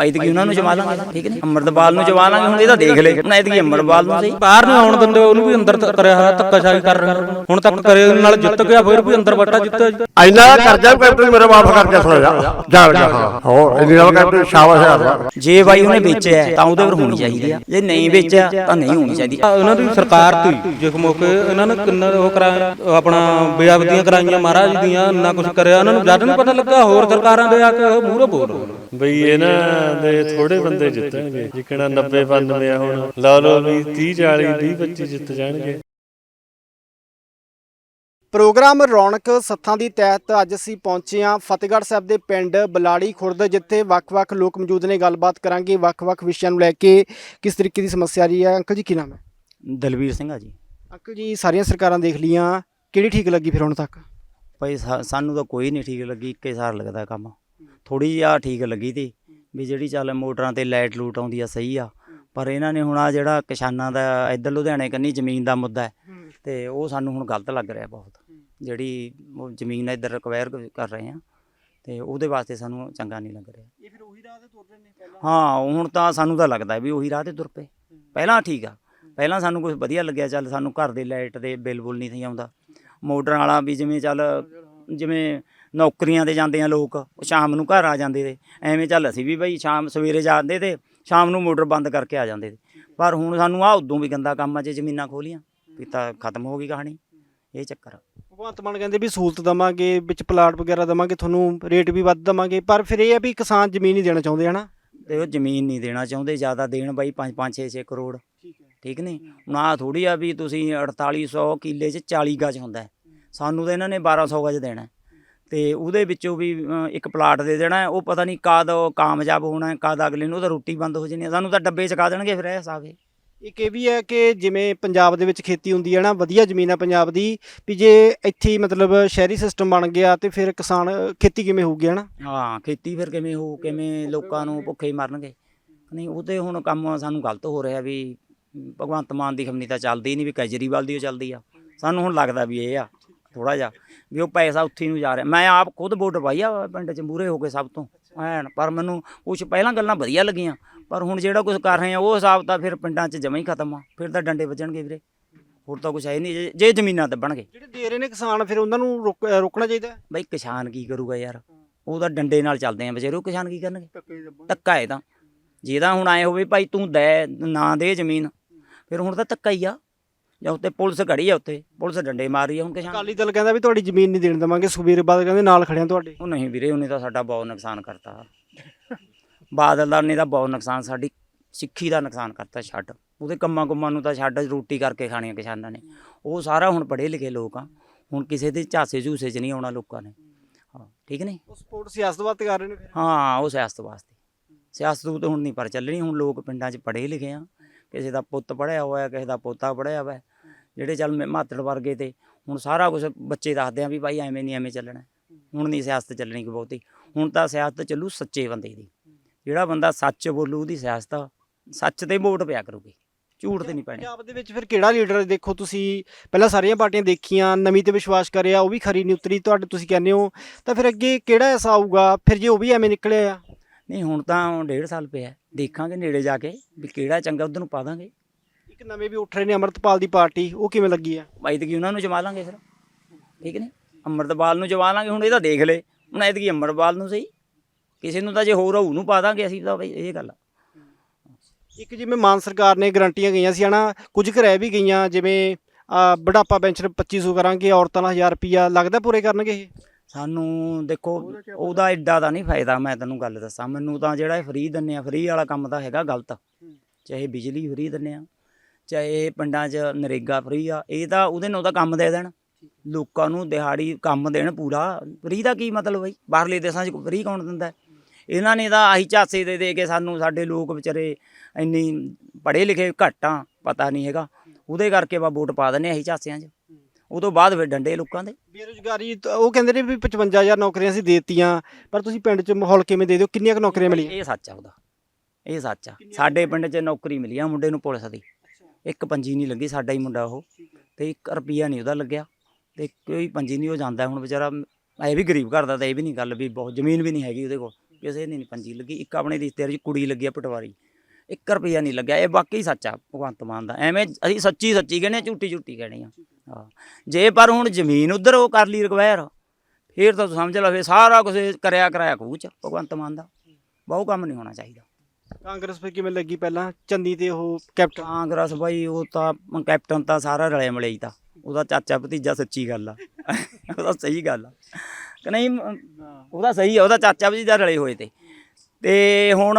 ਭਾਈ ਤੇ ਉਹਨਾਂ ਨੂੰ ਜਮਾ ਲਾਂਗੇ? ਠੀਕ ਨਹੀਂ ਅੰਮ੍ਰਿਤਪਾਲ ਨੂੰ ਜਮਾ ਲਾਂਗੇ ਹੁਣ ਇਹਦਾ ਦੇਖ ਲੈ ਨਾ ਇਹਦੀ ਅੰਮ੍ਰਿਤਪਾਲ ਨੂੰ ਸਹੀ। ਬਾਹਰ ਨਹੀਂ ਆਉਣ ਦਿੰਦੇ ਉਹਨੂੰ ਵੀ ਅੰਦਰ ਕਰਿਆ ਹੋਇਆ ਧੱਕਾਸ਼ਾਹੀ ਕਰ ਰਹੇ। ਹੁਣ ਤੱਕ ਕਰੇ ਨਾਲ ਜਿੱਤ ਗਿਆ ਫਿਰ ਵੀ ਅੰਦਰ ਬੱਟਾ ਜਿੱਤਿਆ ਜੀ। ਇੰਨਾ ਦਾ ਕਰਜ਼ਾ ਵੀ ਕੈਪਟਨ ਮੇਰਾ ਮਾਫ ਕਰਕੇ ਸੁਣਾ ਜਾ। ਜਾਣ ਗਿਆ ਹਾਂ। ਹੋਰ ਇੰਨੀ ਦਾ ਕੈਪਟਨ ਸ਼ਾਬਾਸ਼ ਯਾਰ। ਜੇ ਬਾਈ ਉਹਨੇ ਵੇਚਿਆ ਹੈ, ਤਾਂ ਉਹਦੇ ਪਰ ਹੋਣੀ ਚਾਹੀਦੀ ਆ। ਜੇ ਨਹੀਂ ਵੇਚਿਆ ਤਾਂ ਨਹੀਂ ਹੋਣੀ ਚਾਹੀਦੀ। ਉਹਨਾਂ ਦੀ ਸਰਕਾਰ ਤੀ ਜਿਸ ਮੌਕੇ ਇਹਨਾਂ ਨੇ ਕਿੰਨਾ ਉਹ ਕਰਾਇਆ ਆਪਣਾ ਬੇਅਬਦੀਆਂ ਕਰਾਈਆਂ ਮਹਾਰਾਜ ਦੀਆਂ ਨਾ ਕੁਝ ਕਰਿਆ ਉਹਨਾਂ ਨੂੰ ਜਦ ਨਹੀਂ ਪਤਾ ਲੱਗਾ ਹੋਰ ਸਰਕਾਰਾਂ ਦੇ ਆ ਕੇ ਮੂਹਰੇ ਬੋਲ ਰਹੇ ਨੇ। ਬਈ ਇਹਨਾਂ ਦੇ ਥੋੜੇ ਬੰਦੇ ਜਿੱਤਣਗੇ। ਜਿਕਣਾ 90 92 ਆ ਹੁਣ। ਲਾ ਲਓ ਵੀ 30 40 20 25 ਜਿੱਤ ਜਾਣਗੇ। ਪ੍ਰੋਗਰਾਮ ਰੌਣਕ ਸੱਥਾਂ ਦੀ ਤਹਿਤ ਅੱਜ ਅਸੀਂ ਪਹੁੰਚੇ ਹਾਂ ਫਤਿਹਗੜ੍ਹ ਸਾਹਿਬ ਦੇ ਪਿੰਡ ਬਲਾੜੀ ਖੁਰਦ ਜਿੱਥੇ ਵੱਖ-ਵੱਖ ਲੋਕ ਮੌਜੂਦ ਨੇ। ਗੱਲਬਾਤ ਕਰਾਂਗੇ ਵੱਖ-ਵੱਖ ਵਿਸ਼ਿਆਂ ਨੂੰ ਲੈ ਕੇ। ਕਿਸ ਤਰੀਕੇ ਦੀ ਸਮੱਸਿਆ ਆ ਰਹੀ ਹੈ? ਅੰਕਲ ਜੀ ਕੀ ਨਾਮ ਹੈ? ਦਲਵੀਰ ਸਿੰਘ ਆ ਜੀ। ਅੰਕਲ ਜੀ ਸਾਰੀਆਂ ਸਰਕਾਰਾਂ ਦੇਖ ਲੀਆਂ ਕਿਹੜੀ ਠੀਕ ਲੱਗੀ ਫਿਰ ਹੁਣ ਤੱਕ? ਭਾਈ ਸਾ- ਸਾਨੂੰ ਤਾਂ ਕੋਈ ਨਹੀਂ ਠੀਕ ਲੱਗੀ। ਇੱਕੇ ਸਾਰ ਲੱਗਦਾ ਕੰਮ। ਥੋੜੀ ਜਿਹੀ ਆ ਠੀਕ ਲੱਗੀ ਤੀ ਵੀ ਜਿਹੜੀ ਚੱਲ ਮੋਟਰਾਂ ਤੇ ਲਾਈਟ ਲੂਟ ਆਉਂਦੀ ਆ ਸਹੀ ਆ। ਪਰ ਇਹਨਾਂ ਨੇ ਹੁਣ ਆ ਜਿਹੜਾ ਕਿਸਾਨਾਂ ਦਾ ਇੱਧਰ ਲੁਧਿਆਣੇ ਕੰਨੀ ਜ਼ਮੀਨ ਦਾ ਮੁੱਦਾ ਹੈ ਤੇ ਉਹ ਸਾਨੂੰ ਹੁਣ ਗਲਤ ਲੱਗ ਰਿਹਾ ਬਹੁਤ। ਜਿਹੜੀ ਉਹ ਜ਼ਮੀਨ ਇੱਧਰ ਰਿਕਵਾਇਰ ਕਰ ਰਹੇ ਆ ਤੇ ਉਹਦੇ ਵਾਸਤੇ ਸਾਨੂੰ ਚੰਗਾ ਨਹੀਂ ਲੱਗ ਰਿਹਾ। ਇਹ ਫਿਰ ਉਹੀ ਰਾਹ ਤੇ ਤੁਰ ਰਹੇ ਨੇ ਪਹਿਲਾਂ? ਹਾਂ ਹੁਣ ਤਾਂ ਸਾਨੂੰ ਤਾਂ ਲੱਗਦਾ ਵੀ ਉਹੀ ਰਾਹ ਤੇ ਤੁਰ ਪਏ। ਪਹਿਲਾਂ ਠੀਕ ਆ। ਪਹਿਲਾਂ ਸਾਨੂੰ ਕੁਝ ਵਧੀਆ ਲੱਗਿਆ ਚੱਲ ਸਾਨੂੰ ਘਰ ਦੇ ਲਾਈਟ ਦੇ ਬਿੱਲ ਬੁੱਲ ਨਹੀਂ ਸੀ ਆਉਂਦਾ। ਮੋਟਰ ਵਾਲਾ ਵੀ ਜਿਵੇਂ ਚੱਲ ਜਿਵੇਂ ਨੌਕਰੀਆਂ ਤੇ ਜਾਂਦੇ ਆ ਲੋਕ ਉਹ ਸ਼ਾਮ ਨੂੰ ਘਰ ਆ ਜਾਂਦੇ ਤੇ। ਐਵੇਂ ਚੱਲ ਅਸੀਂ ਵੀ ਬਈ ਸ਼ਾਮ ਸਵੇਰੇ ਜਾਂਦੇ ਤੇ ਸ਼ਾਮ ਨੂੰ ਮੋਟਰ ਬੰਦ ਕਰਕੇ ਆ ਜਾਂਦੇ ਤੇ। ਪਰ ਹੁਣ ਸਾਨੂੰ ਆ ਉਦੋਂ ਵੀ ਗੰਦਾ ਕੰਮ ਆ ਜੇ ਜ਼ਮੀਨਾਂ ਖੋਲੀਆਂ ਵੀ ਤਾਂ ਖਤਮ ਹੋ ਗਈ ਕਹਾਣੀ। ਇਹ ਚੱਕਰ ਆ। ਭਗਵੰਤ ਮਾਨ ਕਹਿੰਦੇ ਵੀ ਸਹੂਲਤ ਦਵਾਂਗੇ ਵਿੱਚ ਪਲਾਟ ਵਗੈਰਾ ਦਵਾਂਗੇ ਤੁਹਾਨੂੰ ਰੇਟ ਵੀ ਵੱਧ ਦਵਾਂਗੇ ਪਰ ਫਿਰ ਇਹ ਹੈ ਵੀ ਕਿਸਾਨ ਜ਼ਮੀਨ ਨਹੀਂ ਦੇਣਾ ਚਾਹੁੰਦੇ ਹਨਾ ਤੇ ਉਹ ਜ਼ਮੀਨ ਨਹੀਂ ਦੇਣਾ ਚਾਹੁੰਦੇ ਜ਼ਿਆਦਾ ਦੇਣ ਬਾਈ 5 5 6 6 ਕਰੋੜ। ਠੀਕ ਹੈ। ਨਹੀਂ? ਹੁਣ ਆਹ ਥੋੜੀ ਆ ਵੀ ਤੁਸੀਂ 4800 ਕਿੱਲੇ 'ਚ 40 ਗਜ ਹੁੰਦਾ ਹੈ। ਸਾਨੂੰ ਤਾਂ ਇਹਨਾਂ ਨੇ 1200 ਗਜ ਦੇਣਾ ਹੈ। ਤੇ ਉਹਦੇ ਵਿੱਚੋਂ ਵੀ ਇੱਕ ਪਲਾਟ ਦੇ ਦੇਣਾ ਹੈ। ਉਹ ਪਤਾ ਨਹੀਂ ਕਦ ਕਾਮਯਾਬ ਹੋਣਾ ਹੈ, ਕਦ ਅਗਲੇ ਨੂੰ ਉਹਦਾ ਰੋਟੀ ਬੰਦ ਹੋ ਜਾਣੀ ਹੈ। ਸਾਨੂੰ ਤਾਂ ਡੱਬੇ ਚਕਾ ਦੇਣਗੇ ਫਿਰ ਇਹ ਹਿਸਾਬ ਹੈ ਇੱਕ ਇਹ ਵੀ ਹੈ ਕਿ ਜਿਵੇਂ ਪੰਜਾਬ ਦੇ ਵਿੱਚ ਖੇਤੀ ਹੁੰਦੀ ਹੈ ਨਾ ਵਧੀਆ ਜ਼ਮੀਨ ਹੈ ਪੰਜਾਬ ਦੀ ਵੀ ਜੇ ਇੱਥੇ ਹੀ ਮਤਲਬ ਸ਼ਹਿਰੀ ਸਿਸਟਮ ਬਣ ਗਿਆ ਤੇ ਫਿਰ ਕਿਸਾਨ ਖੇਤੀ ਕਿਵੇਂ ਹੋਊਗੀ ਹਨਾ ਹਾਂ ਖੇਤੀ ਫਿਰ ਕਿਵੇਂ ਹੋ ਕਿਵੇਂ ਲੋਕਾਂ ਨੂੰ ਭੁੱਖੇ ਹੀ ਮਰਨਗੇ। ਨਹੀਂ ਉਹ ਤੇ ਹੁਣ ਕੰਮ ਸਾਨੂੰ ਗਲਤ ਹੋ ਰਿਹਾ ਵੀ ਭਗਵੰਤ ਮਾਨ ਦੀ ਖਮਨੀ ਤਾਂ ਚੱਲਦੀ ਨਹੀਂ ਵੀ ਕੇਜਰੀਵਾਲ ਦੀ ਉਹ ਚੱਲਦੀ ਆ। ਸਾਨੂੰ ਹੁਣ ਲੱਗਦਾ ਵੀ ਇਹ ਆ ਥੋੜਾ ਜਿਹਾ। ਵੀ ਉਹ ਪੈਸਾ ਉੱਥੇ ਨੂੰ ਜਾ ਰਿਹਾ। ਮੈਂ ਆਪ ਖੁਦ ਵੋਟ ਪਾਈ ਆ ਪਿੰਡ 'ਚ ਮੂਰੇ ਹੋ ਕੇ ਸਭ ਤੋਂ ਐਨ। ਪਰ ਮੈਨੂੰ ਕੁਛ ਪਹਿਲਾਂ ਗੱਲਾਂ ਵਧੀਆ ਲੱਗੀਆਂ ਪਰ ਹੁਣ ਜਿਹੜਾ ਕੁਝ ਕਰ ਰਹੇ ਆ ਉਹ ਹਿਸਾਬ ਤਾਂ ਫਿਰ ਪਿੰਡਾਂ 'ਚ ਜਮਾ ਹੀ ਖਤਮ ਆ। ਫਿਰ ਤਾਂ ਡੰਡੇ ਵੱਜਣਗੇ ਵੀਰੇ। ਹੋਰ ਤਾਂ ਕੁਝ ਹੈ ਨਹੀਂ ਜੇ- ਜ਼ਮੀਨਾਂ ਦੱਬਣਗੇ ਜਿਹੜੇ ਦੇ ਰਹੇ ਨੇ ਕਿਸਾਨ ਫਿਰ ਉਹਨਾਂ ਨੂੰ ਰੋਕਣਾ ਚਾਹੀਦਾ ਬਈ ਕਿਸਾਨ ਕੀ ਕਰੂਗਾ ਯਾਰ? ਉਹ ਤਾਂ ਡੰਡੇ ਨਾਲ ਚੱਲਦੇ ਆ ਉਹ ਕਿਸਾਨ ਕੀ ਕਰਨਗੇ? ਧੱਕਾ ਹੈ ਤਾਂ। ਜਿਹਦਾ ਹੁਣ ਆਏ ਹੋਵੇ ਭਾਈ ਤੂੰ ਦੇ ਨਾ ਦੇ ਜ਼ਮੀਨ ਫਿਰ ਹੁਣ ਤਾਂ ਧੱਕਾ ਹੀ ਆ। ਜਾਂ ਉੱਤੇ ਪੁਲਿਸ ਖੜੀ ਆ ਉੱਤੇ ਪੁਲਿਸ ਡੰਡੇ ਮਾਰ ਰਹੀ ਆ ਹੁਣ ਕਿਸਾਨ। ਅਕਾਲੀ ਦਲ ਕਹਿੰਦਾ ਵੀ ਤੁਹਾਡੀ ਜ਼ਮੀਨ ਨਹੀਂ ਦੇਣ ਦੇਵਾਂਗੇ ਸੁਖਬੀਰ ਬਾਦਲ ਕਹਿੰਦੇ ਨਾਲ ਖੜਿਆ ਤੁਹਾਡੇ। ਉਹ ਨਹੀਂ ਵੀਰੇ ਉਹਨੇ ਤਾਂ ਸਾਡਾ ਬਹੁਤ ਨੁਕਸਾਨ ਕਰਤਾ। ਬਾਦਲਦਾਰ ਨੇ ਤਾਂ ਬਹੁਤ ਨੁਕਸਾਨ ਸਾਡੀ ਸਿੱਖੀ ਦਾ ਨੁਕਸਾਨ ਕਰਤਾ ਛੱਡ। ਉਹਦੇ ਕੰਮਾਂ ਕੁੰਮਾਂ ਨੂੰ ਤਾਂ ਛੱਡ ਰੋਟੀ ਕਰਕੇ ਖਾਣੀਆਂ ਕਿਸਾਨਾਂ ਨੇ। ਉਹ ਸਾਰਾ ਹੁਣ ਪੜ੍ਹੇ ਲਿਖੇ ਲੋਕ ਆ ਹੁਣ ਕਿਸੇ ਦੇ ਝਾਸੇ ਝੂਸੇ 'ਚ ਨਹੀਂ ਆਉਣਾ ਲੋਕਾਂ ਨੇ। ਹਾਂ ਠੀਕ ਨਹੀਂ? ਉਹ ਸਪੋਰਟ ਸਿਆਸਤ ਕਰ ਰਹੇ ਨੇ ਫਿਰ। ਹਾਂ ਉਹ ਸਿਆਸਤ ਵਾਸਤੇ ਸਿਆਸਤ ਤਾਂ ਹੁਣ ਨਹੀਂ ਪਰ ਚੱਲਣੀ ਹੁਣ ਲੋਕ ਪਿੰਡਾਂ 'ਚ ਪੜ੍ਹੇ ਲਿਖੇ ਆ। ਕਿਸੇ ਦਾ ਪੁੱਤ ਪੜ੍ਹਿਆ ਹੋਇਆ ਕਿਸੇ ਦਾ ਪੋਤਾ ਪੜ੍ਹਿਆ ਹੋਇਆ ਜਿਹੜੇ ਚੱਲ ਮਾਤੜ ਵਰਗੇ ਤੇ ਹੁਣ ਸਾਰਾ ਕੁਝ ਬੱਚੇ ਦੱਸਦੇ ਆ ਵੀ ਭਾਈ ਐਵੇਂ ਨਹੀਂ ਐਵੇਂ ਚੱਲਣਾ। ਹੁਣ ਨਹੀਂ ਸਿਆਸਤ ਚੱਲਣੀ ਕੋਈ ਬਹੁਤੀ। ਹੁਣ ਤਾਂ ਸਿਆਸਤ ਚੱਲੂ ਸੱਚੇ ਬੰਦੇ ਦੀ। ਜਿਹੜਾ ਬੰਦਾ ਸੱਚ ਬੋਲੂ ਉਹਦੀ ਸਿਆਸਤ ਸੱਚ ਤੇ ਵੋਟ ਪਿਆ ਕਰੂਗੀ। ਝੂਠ ਤੇ ਨਹੀਂ ਪੈਣੀ। ਪੰਜਾਬ ਦੇ ਵਿੱਚ ਫਿਰ ਕਿਹੜਾ ਲੀਡਰ ਦੇਖੋ ਤੁਸੀਂ ਪਹਿਲਾਂ ਸਾਰੀਆਂ ਪਾਰਟੀਆਂ ਦੇਖੀਆਂ ਨਵੀਂ ਤੇ ਵਿਸ਼ਵਾਸ ਕਰਿਆ ਉਹ ਵੀ ਖਰੀ ਨਹੀਂ ਉਤਰੀ। ਤੁਹਾਡੇ ਤੁਸੀਂ ਕਹਿੰਦੇ ਹੋ ਤਾਂ ਫਿਰ ਅੱਗੇ ਕਿਹੜਾ ਐਸਾ ਆਊਗਾ? ਫਿਰ ਜੇ ਉਹ ਵੀ ਐਵੇਂ ਨਿਕਲਿਆ? ਆ ਨਹੀਂ ਹੁਣ ਤਾਂ ਡੇਢ ਸਾਲ ਪਿਆ। ਦੇਖਾਂਗੇ ਨੇੜੇ ਜਾ ਕੇ ਵੀ ਕਿਹੜਾ ਚੰਗਾ ਉਧਰ ਨੂੰ ਪਾ ਦਾਂਗੇ। ਇੱਕ ਨਵੇਂ ਵੀ ਉੱਠ ਰਹੇ ਨੇ ਅਮਰਤਪਾਲ ਦੀ ਪਾਰਟੀ ਉਹ ਕਿਵੇਂ ਲੱਗੀ ਆ? ਐਤਕੀ ਉਹਨਾਂ ਨੂੰ ਜਮਾ ਲਾਂਗੇ ਫਿਰ ਠੀਕ ਨੇ ਅੰਮ੍ਰਿਤਪਾਲ ਨੂੰ ਜਮਾ ਲਾਂਗੇ ਹੁਣ ਇਹ ਤਾਂ ਦੇਖ ਲੈ ਹੁਣ ਐਤਕੀ ਅੰਮ੍ਰਿਤਪਾਲ ਨੂੰ ਸਹੀ ਕਿਸੇ ਨੂੰ ਤਾਂ ਜੇ ਹੋਰ ਹੋਊ ਨੂੰ ਪਾ ਦਾਂਗੇ ਅਸੀਂ ਤਾਂ ਬਈ ਇਹ ਗੱਲ ਆ। ਇੱਕ ਜਿਵੇਂ ਮਾਨ ਸਰਕਾਰ ਨੇ ਗਰੰਟੀਆਂ ਗਈਆਂ ਸੀ ਹਨਾ ਕੁਝ ਰਹਿ ਵੀ ਗਈਆਂ ਜਿਵੇਂ ਬੁਢਾਪਾ ਪੈਨਸ਼ਨ 2500 ਕਰਾਂਗੇ ਔਰਤਾਂ ਦਾ 1000 ਰੁਪਿਆ ਲੱਗਦਾ ਪੂਰੇ ਕਰਨਗੇ ਇਹ? ਸਾਨੂੰ ਦੇਖੋ ਉਹਦਾ ਐਡਾ ਤਾਂ ਨਹੀਂ ਫਾਇਦਾ ਮੈਂ ਤੈਨੂੰ ਗੱਲ ਦੱਸਾਂ ਮੈਨੂੰ ਤਾਂ ਜਿਹੜਾ ਫ੍ਰੀ ਦਿੰਨੇ ਆ ਫ੍ਰੀ ਵਾਲਾ ਕੰਮ ਤਾਂ ਹੈਗਾ ਗਲਤ ਚਾਹੇ ਬਿਜਲੀ ਫ੍ਰੀ ਦਿੰਨੇ ਆ ਚਾਹੇ ਪਿੰਡਾਂ 'ਚ ਨਰੇਗਾ ਫ੍ਰੀ ਆ ਇਹ ਤਾਂ ਉਹਦੇ ਨਾਲ ਤਾਂ ਕੰਮ ਦੇ ਦੇਣ। ਲੋਕਾਂ ਨੂੰ ਦਿਹਾੜੀ ਕੰਮ ਦੇਣ ਪੂਰਾ। ਫ੍ਰੀ ਦਾ ਕੀ ਮਤਲਬ ਬਈ? ਬਾਹਰਲੇ ਦੇਸ਼ਾਂ 'ਚ ਫ੍ਰੀ ਕੌਣ ਦਿੰਦਾ? ਇਹਨਾਂ ਨੇ ਤਾਂ ਆਹੀ ਝਾਸੇ ਦੇ ਦੇ ਕੇ ਸਾਨੂੰ ਸਾਡੇ ਲੋਕ ਵਿਚਾਰੇ ਇੰਨੀ ਪੜ੍ਹੇ ਲਿਖੇ ਘੱਟ ਪਤਾ ਨਹੀਂ ਹੈਗਾ। ਉਹਦੇ ਕਰਕੇ ਵਾ ਵੋਟ ਪਾ ਦਿੰਦੇ ਆਹੀ ਝਾਸਿਆਂ 'ਚ। ਉਹ ਤੋਂ ਬਾਅਦ ਫਿਰ ਡੰਡੇ ਲੋਕਾਂ ਦੇ। ਬੇਰੁਜ਼ਗਾਰੀ ਉਹ ਕਹਿੰਦੇ ਨੇ ਵੀ 55000 ਨੌਕਰੀਆਂ ਅਸੀਂ ਦੇਤੀਆਂ ਪਰ ਤੁਸੀਂ ਪਿੰਡ 'ਚ ਮਾਹੌਲ ਕਿਵੇਂ ਦੇ ਦਿਓ? ਕਿੰਨੀਆਂ ਕੁ ਨੌਕਰੀਆਂ ਮਿਲੀਆਂ? ਇਹ ਸੱਚ ਆ ਉਹਦਾ। ਇਹ ਸੱਚ ਆ। ਸਾਡੇ ਪਿੰਡ 'ਚ ਨੌਕਰੀ ਮਿਲੀ ਆ ਮੁੰਡੇ ਨੂੰ ਪੁਲਿਸ ਦੀ। ਇੱਕ ਪੰਜੀ ਨਹੀਂ ਲੱਗੀ ਸਾਡਾ ਹੀ ਮੁੰਡਾ ਉਹ ਤੇ 1 ਰੁਪਿਆ ਨਹੀਂ ਉਹਦਾ ਲੱਗਿਆ ਤੇ ਕੋਈ ਪੰਜੀ ਨਹੀਂ ਉਹ ਜਾਂਦਾ ਹੁਣ ਵਿਚਾਰਾ ਇਹ ਵੀ ਗਰੀਬ ਘਰ ਦਾ ਤਾਂ ਇਹ ਵੀ ਨਹੀਂ ਗੱਲ ਵੀ ਬਹੁਤ ਜ਼ਮੀਨ ਵੀ ਨਹੀਂ ਹੈਗੀ ਉਹਦੇ ਕੋਲ ਕਿਸੇ ਦੀ ਨਹੀਂ ਪੰਜੀ ਲੱਗੀ ਇੱਕ ਆਪਣੇ ਰਿਸ਼ਤੇਦਾਰ 'ਚ ਕੁੜੀ ਲੱਗੀ ਆ ਪਟਵਾਰੀ 1 ਰੁਪਿਆ ਨਹੀਂ ਲੱਗਿਆ ਇਹ ਵਾਕਈ ਸੱਚ ਆ ਭਗਵੰਤ ਮਾਨ ਦਾ ਐਵੇਂ ਅਸੀਂ ਸੱਚੀ ਸੱਚੀ ਕਹਿੰਦੇ ਆ ਝੂਠੀ ਝੂਠੀ ਕਹਿੰਦੇ ਆ। ਹਾਂ। ਜੇ ਪਰ ਹੁਣ ਜ਼ਮੀਨ ਉਧਰ ਉਹ ਕਰ ਲਈ ਰਿਕਵਾਇਰ ਫੇਰ ਤਾਂ ਸਮਝ ਲਾ ਫੇਰ ਸਾਰਾ ਕੁਝ ਕਰਿਆ ਕਰਾਇਆ ਖੂਚ ਭਗਵੰਤ ਮਾਨ ਦਾ ਬਹੁਤ ਕੰਮ ਨਹੀਂ ਹੋਣਾ ਚਾਹੀਦਾ। ਕਾਂਗਰਸ ਫੇ ਕਿਵੇਂ ਲੱਗੀ ਪਹਿਲਾਂ? ਚੰਦੀ ਤੇ ਉਹ ਕੈਪਟਨ? ਕਾਂਗਰਸ ਬਾਈ ਉਹ ਤਾਂ ਕੈਪਟਨ ਤਾਂ ਸਾਰਾ ਰਲਿਆ ਮਿਲਿਆ ਹੀ ਤਾਂ। ਉਹਦਾ ਚਾਚਾ ਭਤੀਜਾ ਸੱਚੀ ਗੱਲ ਆ। ਉਹਦਾ ਸਹੀ ਗੱਲ ਆ। ਕਿ ਨਹੀਂ ਉਹਦਾ ਸਹੀ ਆ ਉਹਦਾ ਚਾਚਾ ਭਤੀਜਾ ਰਲੇ ਹੋਏ ਤੇ। ਤੇ ਹੁਣ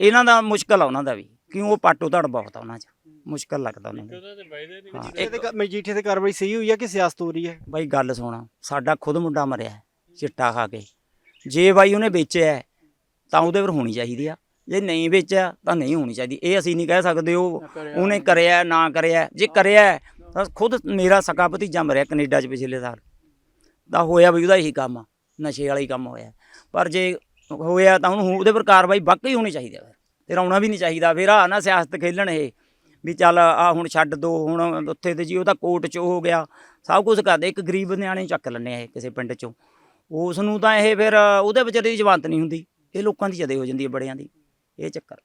ਇਹਨਾਂ ਦਾ ਮੁਸ਼ਕਲ ਆ ਉਹਨਾਂ ਦਾ ਵੀ। ਕਿਉਂ ਉਹ ਪਾਟੋ ਧੜ ਬਹੁਤ ਆ ਉਹਨਾਂ 'ਚ। ਮੁਸ਼ਕਲ ਲੱਗਦਾ ਉਹਨਾਂ ਨੂੰ। ਹਾਂ ਇਹਦੇ ਕ- ਮਜੀਠੇ ਤੇ ਕਾਰਵਾਈ ਸਹੀ ਹੋਈ ਆ ਕਿ ਸਿਆਸਤ ਹੋ ਰਹੀ ਹੈ? ਬਾਈ ਗੱਲ ਸੁਣਾ ਸਾਡਾ ਖੁਦ ਮੁੰਡਾ ਮਰਿਆ ਚਿੱਟਾ ਖਾ ਕੇ। ਜੇ ਬਾਈ ਉਹਨੇ ਵੇਚਿਆ ਤਾਂ ਉਹਦੇ ਪਰ ਹੋਣੀ ਚਾਹੀਦੀ ਆ। ਜੇ ਨਹੀਂ ਵੇਚਿਆ ਤਾਂ ਨਹੀਂ ਹੋਣੀ ਚਾਹੀਦੀ। ਇਹ ਅਸੀਂ ਨਹੀਂ ਕਹਿ ਸਕਦੇ ਉਹ ਉਹਨੇ ਕਰਿਆ ਨਾ ਕਰਿਆ। ਜੇ ਕਰਿਆ ਹੈ, ਤਾਂ ਖੁਦ ਮੇਰਾ ਸਕਾ ਭਤੀਜਾ ਮਰਿਆ ਕੈਨੇਡਾ 'ਚ ਪਿਛਲੇ ਸਾਲ। ਤਾਂ ਹੋਇਆ ਵੀ ਉਹਦਾ ਇਹੀ ਕੰਮ ਆ ਨਸ਼ੇ ਵਾਲਾ ਹੀ ਕੰਮ ਹੋਇਆ। ਪਰ ਜੇ ਹੋਇਆ ਤਾਂ ਉਹਨੂੰ ਉਹਦੇ ਪਰ ਕਾਰਵਾਈ ਵਾਕਈ ਹੋਣੀ ਚਾਹੀਦੀ ਆ। ਫਿਰ ਆਉਣਾ ਵੀ ਨਹੀਂ ਚਾਹੀਦਾ। ਫਿਰ ਆ ਨਾ ਸਿਆਸਤ ਖੇਲਣ ਇਹ ਵੀ ਚੱਲ ਆ ਹੁਣ ਛੱਡ ਦੋ ਹੁਣ ਉੱਥੇ ਤੇ ਜੀ ਉਹਦਾ ਕੋਰਟ 'ਚ ਹੋ ਗਿਆ। ਸਭ ਕੁਝ ਕਰਦੇ ਇੱਕ ਗਰੀਬ ਨਿਆਣੇ ਚੱਕ ਆ ਇਹ ਕਿਸੇ ਪਿੰਡ 'ਚੋਂ। ਉਸ ਨੂੰ ਤਾਂ ਇਹ ਫਿਰ ਉਹਦੇ ਵਿਚਾਰੇ ਦੀ ਜਵਾਨਤ ਨਹੀਂ ਹੁੰਦੀ। ਇਹ ਲੋਕਾਂ ਦੀ ਜਦੇ ਹੋ ਜਾਂਦੀ ਹੈ ਬੜਿਆਂ ਦੀ। ਇਹ ਚੱਕਰ।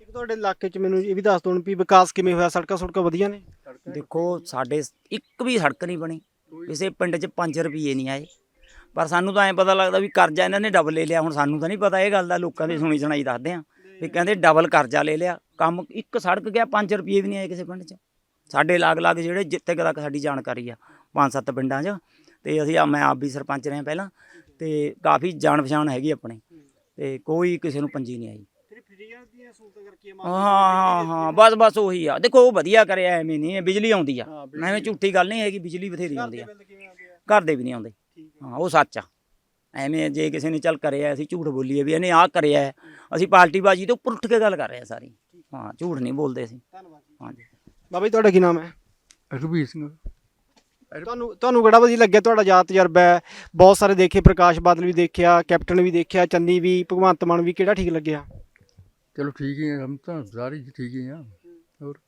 ਇੱਕ ਤੁਹਾਡੇ ਇਲਾਕੇ 'ਚ ਮੈਨੂੰ ਇਹ ਵੀ ਦੱਸ ਦੋ ਵੀ ਵਿਕਾਸ ਕਿਵੇਂ ਹੋਇਆ? ਸੜਕਾਂ ਸੁੜਕਾਂ ਵਧੀਆ ਨੇ? ਦੇਖੋ ਸਾਡੇ ਇੱਕ ਵੀ ਸੜਕ ਨਹੀਂ ਬਣੀ। ਕਿਸੇ ਪਿੰਡ 'ਚ 5 ਰੁਪਏ ਨਹੀਂ ਆਏ। ਪਰ ਸਾਨੂੰ ਤਾਂ ਐਂ ਪਤਾ ਲੱਗਦਾ ਵੀ ਕਰਜ਼ਾ ਇਹਨਾਂ ਨੇ ਡਬਲ ਲੈ ਲਿਆ। ਹੁਣ ਸਾਨੂੰ ਤਾਂ ਨਹੀਂ ਪਤਾ ਇਹ ਗੱਲ ਦਾ ਲੋਕਾਂ ਦੀ ਸੁਣੀ ਸੁਣਾਈ ਦੱਸਦੇ ਆ ਵੀ ਕਹਿੰਦੇ ਡਬਲ ਕਰਜ਼ਾ ਲੈ ਲਿਆ। ਕੰਮ ਇੱਕ ਸੜਕ ਗਿਆ 5 ਰੁਪਏ ਵੀ ਨਹੀਂ ਆਏ ਕਿਸੇ ਪਿੰਡ 'ਚ। ਸਾਡੇ ਲਾਗ-ਲਾਗ ਜਿਹੜੇ ਜਿੱਥੇ ਤੱਕ ਸਾਡੀ ਜਾਣਕਾਰੀ ਆ ਪੰਜ ਸੱਤ ਪਿੰਡਾਂ 'ਚ। ਤੇ ਅਸੀਂ ਆ ਮੈਂ ਆਪ ਵੀ ਸਰਪੰਚ ਰਿਹਾ ਪਹਿਲਾਂ। ਤੇ ਕਾਫੀ ਜਾਣ ਪਛਾਣ ਹੈਗੀ ਆਪਣੇ। ਤੇ ਕੋਈ ਕਿਸੇ ਨੂੰ ਪੰਜੀ ਨਹੀਂ ਆਈ। ਫਿਰ ਫਰੀਆਂ ਦੀਆਂ ਸਹੂਲਤਾਂ ਕਰਕੇ ਹਾਂ ਹਾਂ ਹਾਂ ਬਸ ਬਸ ਉਹੀ ਆ। ਦੇਖੋ ਉਹ ਵਧੀਆ ਕਰਿਆ ਐਵੇਂ ਨਹੀਂ ਬਿਜਲੀ ਆਉਂਦੀ ਆ। ਐਵੇਂ ਝੂਠੀ ਗੱਲ ਨਹੀਂ ਹੈਗੀ ਬਿਜਲੀ ਬਥੇਰੀ ਆਉਂਦੀ ਆ। ਘਰ ਦੇ ਵੀ ਨਹੀਂ ਆਉਂਦੇ। ਹਾਂ। ਉਹ ਸੱਚ ਆ। ਐਵੇਂ ਜੇ ਕਿਸੇ ਨੇ ਚੱਲ ਕਰਿਆ ਅਸੀਂ ਝੂਠ ਬੋਲੀਏ ਵੀ ਇਹਨੇ ਆਹ ਕਰਿਆ ਹੈ। ਅਸੀਂ ਪਾਰਟੀ ਬਾਜੀ ਤੋਂ ਉੱਪਰ ਉੱਠ ਕੇ ਗੱਲ ਕਰ ਰਹੇ ਆ ਸਾਰੀ। ਹਾਂ। ਝੂਠ ਨਹੀਂ ਬੋਲਦੇ ਅਸੀਂ। ਧੰਨਵਾਦ ਜੀ। ਹਾਂਜੀ। ਬਾਬਾ ਜੀ ਤੁਹਾਡਾ ਕੀ ਨਾਮ ਹੈ? ਰਘਬੀਰ ਸਿੰਘ। ਤੁਹਾਨੂੰ ਤੁਹਾਨੂੰ ਕਿਹੜਾ ਵਧੀਆ ਲੱਗਿਆ? ਤੁਹਾਡਾ ਜ਼ਿਆਦਾ ਤਜਰਬਾ ਹੈ। ਬਹੁਤ ਸਾਰੇ ਦੇਖੇ ਪ੍ਰਕਾਸ਼ ਬਾਦਲ ਵੀ ਦੇਖਿਆ ਕੈਪਟਨ ਵੀ ਦੇਖਿਆ ਚੰਨੀ ਵੀ ਭਗਵੰਤ ਮਾਨ ਵੀ ਕਿਹੜਾ ਠੀਕ ਲੱਗਿਆ? ਚਲੋ ਠੀਕ ਹੀ ਆ ਹਮ ਤਾਂ ਸਾਰੇ ਹੀ ਠੀਕ ਹੀ ਆ। ਹੋਰ?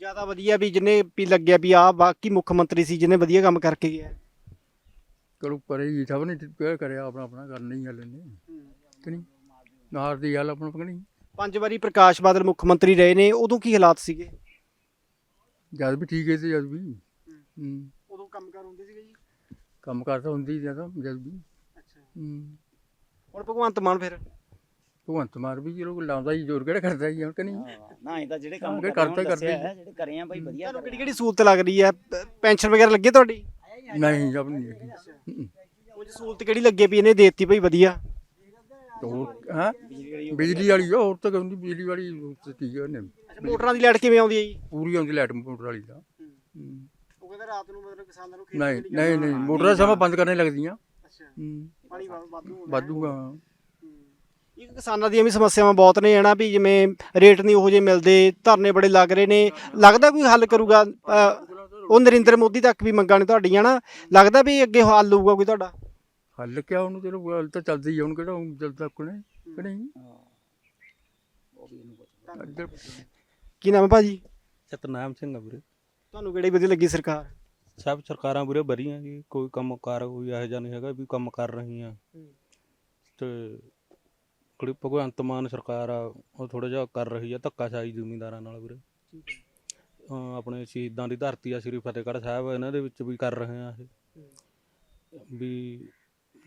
ਜ਼ਿਆਦਾ ਵਧੀਆ ਵੀ ਜਿਹਨੇ ਵੀ ਲੱਗਿਆ ਵੀ ਆ ਬਾਕੀ ਮੁੱਖ ਮੰਤਰੀ ਸੀ ਜਿਹਨੇ ਵਧੀਆ ਕੰਮ ਕਰਕੇ ਗਿਆ ਚਲੋ ਕਰੇ ਹੀ ਸਭ ਨੇ ਕਿਹਾ ਕਰਿਆ ਆਪਣਾ ਆਪਣਾ ਕਰਨਾ ਹੀ ਗੱਲ ਨੇ ਕਿ ਨਹੀਂ? ਨਾਰ ਦੀ ਗੱਲ ਆਪਣਾ ਪਕਣੀ ਪੰਜ ਵਾਰੀ ਪ੍ਰਕਾਸ਼ ਬਾਦਲ ਮੁੱਖ ਮੰਤਰੀ ਰਹੇ ਨੇ ਉਦੋਂ ਕੀ ਹਾਲਾਤ ਸੀਗੇ? ਜਦ ਵੀ ਠੀਕ ਹੈ ਸੀ ਜਦ ਵੀ। ਹੂੰ ਉਦੋਂ ਕੰਮਕਾਰ ਹੁੰਦੇ ਸੀਗੇ ਜੀ? ਕੰਮ ਕਰਦਾ ਹੁੰਦੀ ਜਦ ਜਦ ਵੀ। ਅੱਛਾ। ਹੂੰ ਹੁਣ ਭਗਵੰਤ ਮਾਨ ਫਿਰ? ਭਗਵੰਤ ਮਾਰ ਵੀ ਚਲੋ ਲਾਉਂਦਾ ਹੀ ਜ਼ੋਰ ਕਿਹੜਾ ਕਰਦਾ ਹੀ ਹੁਣ ਕਿ ਨਹੀਂ? ਨਾ ਇਹ ਤਾਂ ਜਿਹੜੇ ਕੰਮ ਕਰਦੇ- ਕਰਦੇ- ਜਿਹੜੇ ਕਰੇ ਆ ਬਾਈ ਵਧੀਆ ਤੁਹਾਨੂੰ ਕਿਹੜੀ ਕਿਹੜੀ ਸਹੂਲਤ ਲੱਗ ਰਹੀ ਹੈ? ਪ- ਪੈਨਸ਼ਨ ਵਗੈਰਾ ਲੱਗੀ ਹੈ ਤੁਹਾਡੀ? ਨਹੀਂ ਜਬ ਨਹੀਂ ਹੈਗੀ। ਉਹ ਸਹੂਲਤ ਕਿਹੜੀ ਲੱਗੀ ਵੀ ਇਹਨੇ ਦੇਤੀ ਭਈ ਵਧੀਆ? ਤੇ ਹੋਰ ਹਾਂ? ਬਿਜਲੀ ਵਾਲੀ ਆ, ਹੋਰ ਤਾਂ ਕਹਿੰਦੀ ਬਿਜਲੀ ਵਾਲੀ ਤਾਂ ਠੀਕ ਹੈ ਨੇ ਅੱਛਾ ਮੋਟਰਾਂ ਦੀ ਲਾਈਟ ਕਿਵੇਂ ਆਉਂਦੀ ਹੈ ਜੀ? ਪੂਰੀ ਆਉਂਦੀ ਲਾਈਟ ਮੋਟਰ ਵਾਲੀ ਦਾ ਹੂੰ। ਉਹ ਕਹਿੰਦੇ ਰਾਤ ਨੂੰ ਮਤਲਬ ਕਿਸਾਨਾਂ ਨੂੰ ਨਹੀਂ ਨਹੀਂ ਨਹੀਂ ਮੋਟਰਾਂ ਸਮਾਂ ਬੰਦ ਕਰਨੇ ਲੱਗਦੀਆਂ। ਅੱਛਾ। ਹੂੰ। ਪਾਣੀ ਵਾਧੂ ਵਾਧੂਗਾ ਇੱਕ ਕਿਸਾਨਾਂ ਦੀਆਂ ਵੀ ਸਮੱਸਿਆਵਾਂ ਬਹੁਤ ਨੇ ਹਨਾ ਵੀ ਜਿਵੇਂ ਰੇਟ ਨਹੀਂ ਉਹੋ ਜਿਹੇ ਮਿਲਦੇ ਧਰਨੇ ਬੜੇ ਲੱਗ ਰਹੇ ਨੇ। ਲੱਗਦਾ ਕੋਈ ਹੱਲ ਕਰੂਗਾ? ਅ, ਉਹ ਨਰਿੰਦਰ ਮੋਦੀ ਤੱਕ ਵੀ ਮੰਗਾਂ ਨੇ ਤੁਹਾਡੀਆਂ ਨਾ ਲੱਗਦਾ ਵੀ ਅੱਗੇ ਹੱਲ ਲਊਗਾ ਕੋਈ ਤੁਹਾਡਾ? ਹੱਲ ਕਿਆ ਉਹਨੂੰ ਚਲੋ ਗੱਲ ਤਾਂ ਚੱਲਦੀ ਆ ਹੁਣ ਕਿਹੜਾ ਹੁਣ ਜਦ ਤੱਕ ਨੇ ਕਿ ਨਹੀਂ? ਕੀ ਨਾਮ ਹੈ ਭਾਜੀ? ਸਤਨਾਮ ਸਿੰਘ ਆ ਵੀਰੇ। ਤੁਹਾਨੂੰ ਕਿਹੜੀ ਵਧੀਆ ਲੱਗੀ ਸਰਕਾਰ? ਸਭ ਸਰਕਾਰਾਂ ਵੀਰੇ ਬਰੀਆਂ ਜੀ ਕੋਈ ਕੰਮ ਕਾਰ ਕੋਈ ਇਹੋ ਜਿਹਾ ਨਹੀਂ ਹੈਗਾ ਵੀ ਕੰਮ ਕਰ ਰਹੀਆਂ। ਤੇ ਕਿਹੜੀ ਭਗਵੰਤ ਮਾਨ ਸਰਕਾਰ ਆ ਉਹ ਥੋੜਾ ਜਿਹਾ ਕਰ ਰਹੀ ਆ ਧੱਕਾਸ਼ਾਹੀ ਜ਼ਿਮੀਂਦਾਰਾਂ ਨਾਲ ਵੀਰੇ। ਅਹ ਆਪਣੇ ਸ਼ਹੀਦਾਂ ਦੀ ਧਰਤੀ ਆ ਸ੍ਰੀ ਫਤਿਹਗੜ੍ਹ ਸਾਹਿਬ ਇਹਨਾਂ ਦੇ ਵਿੱਚ ਵੀ ਕਰ ਰਹੇ ਆ ਇਹ। ਵੀ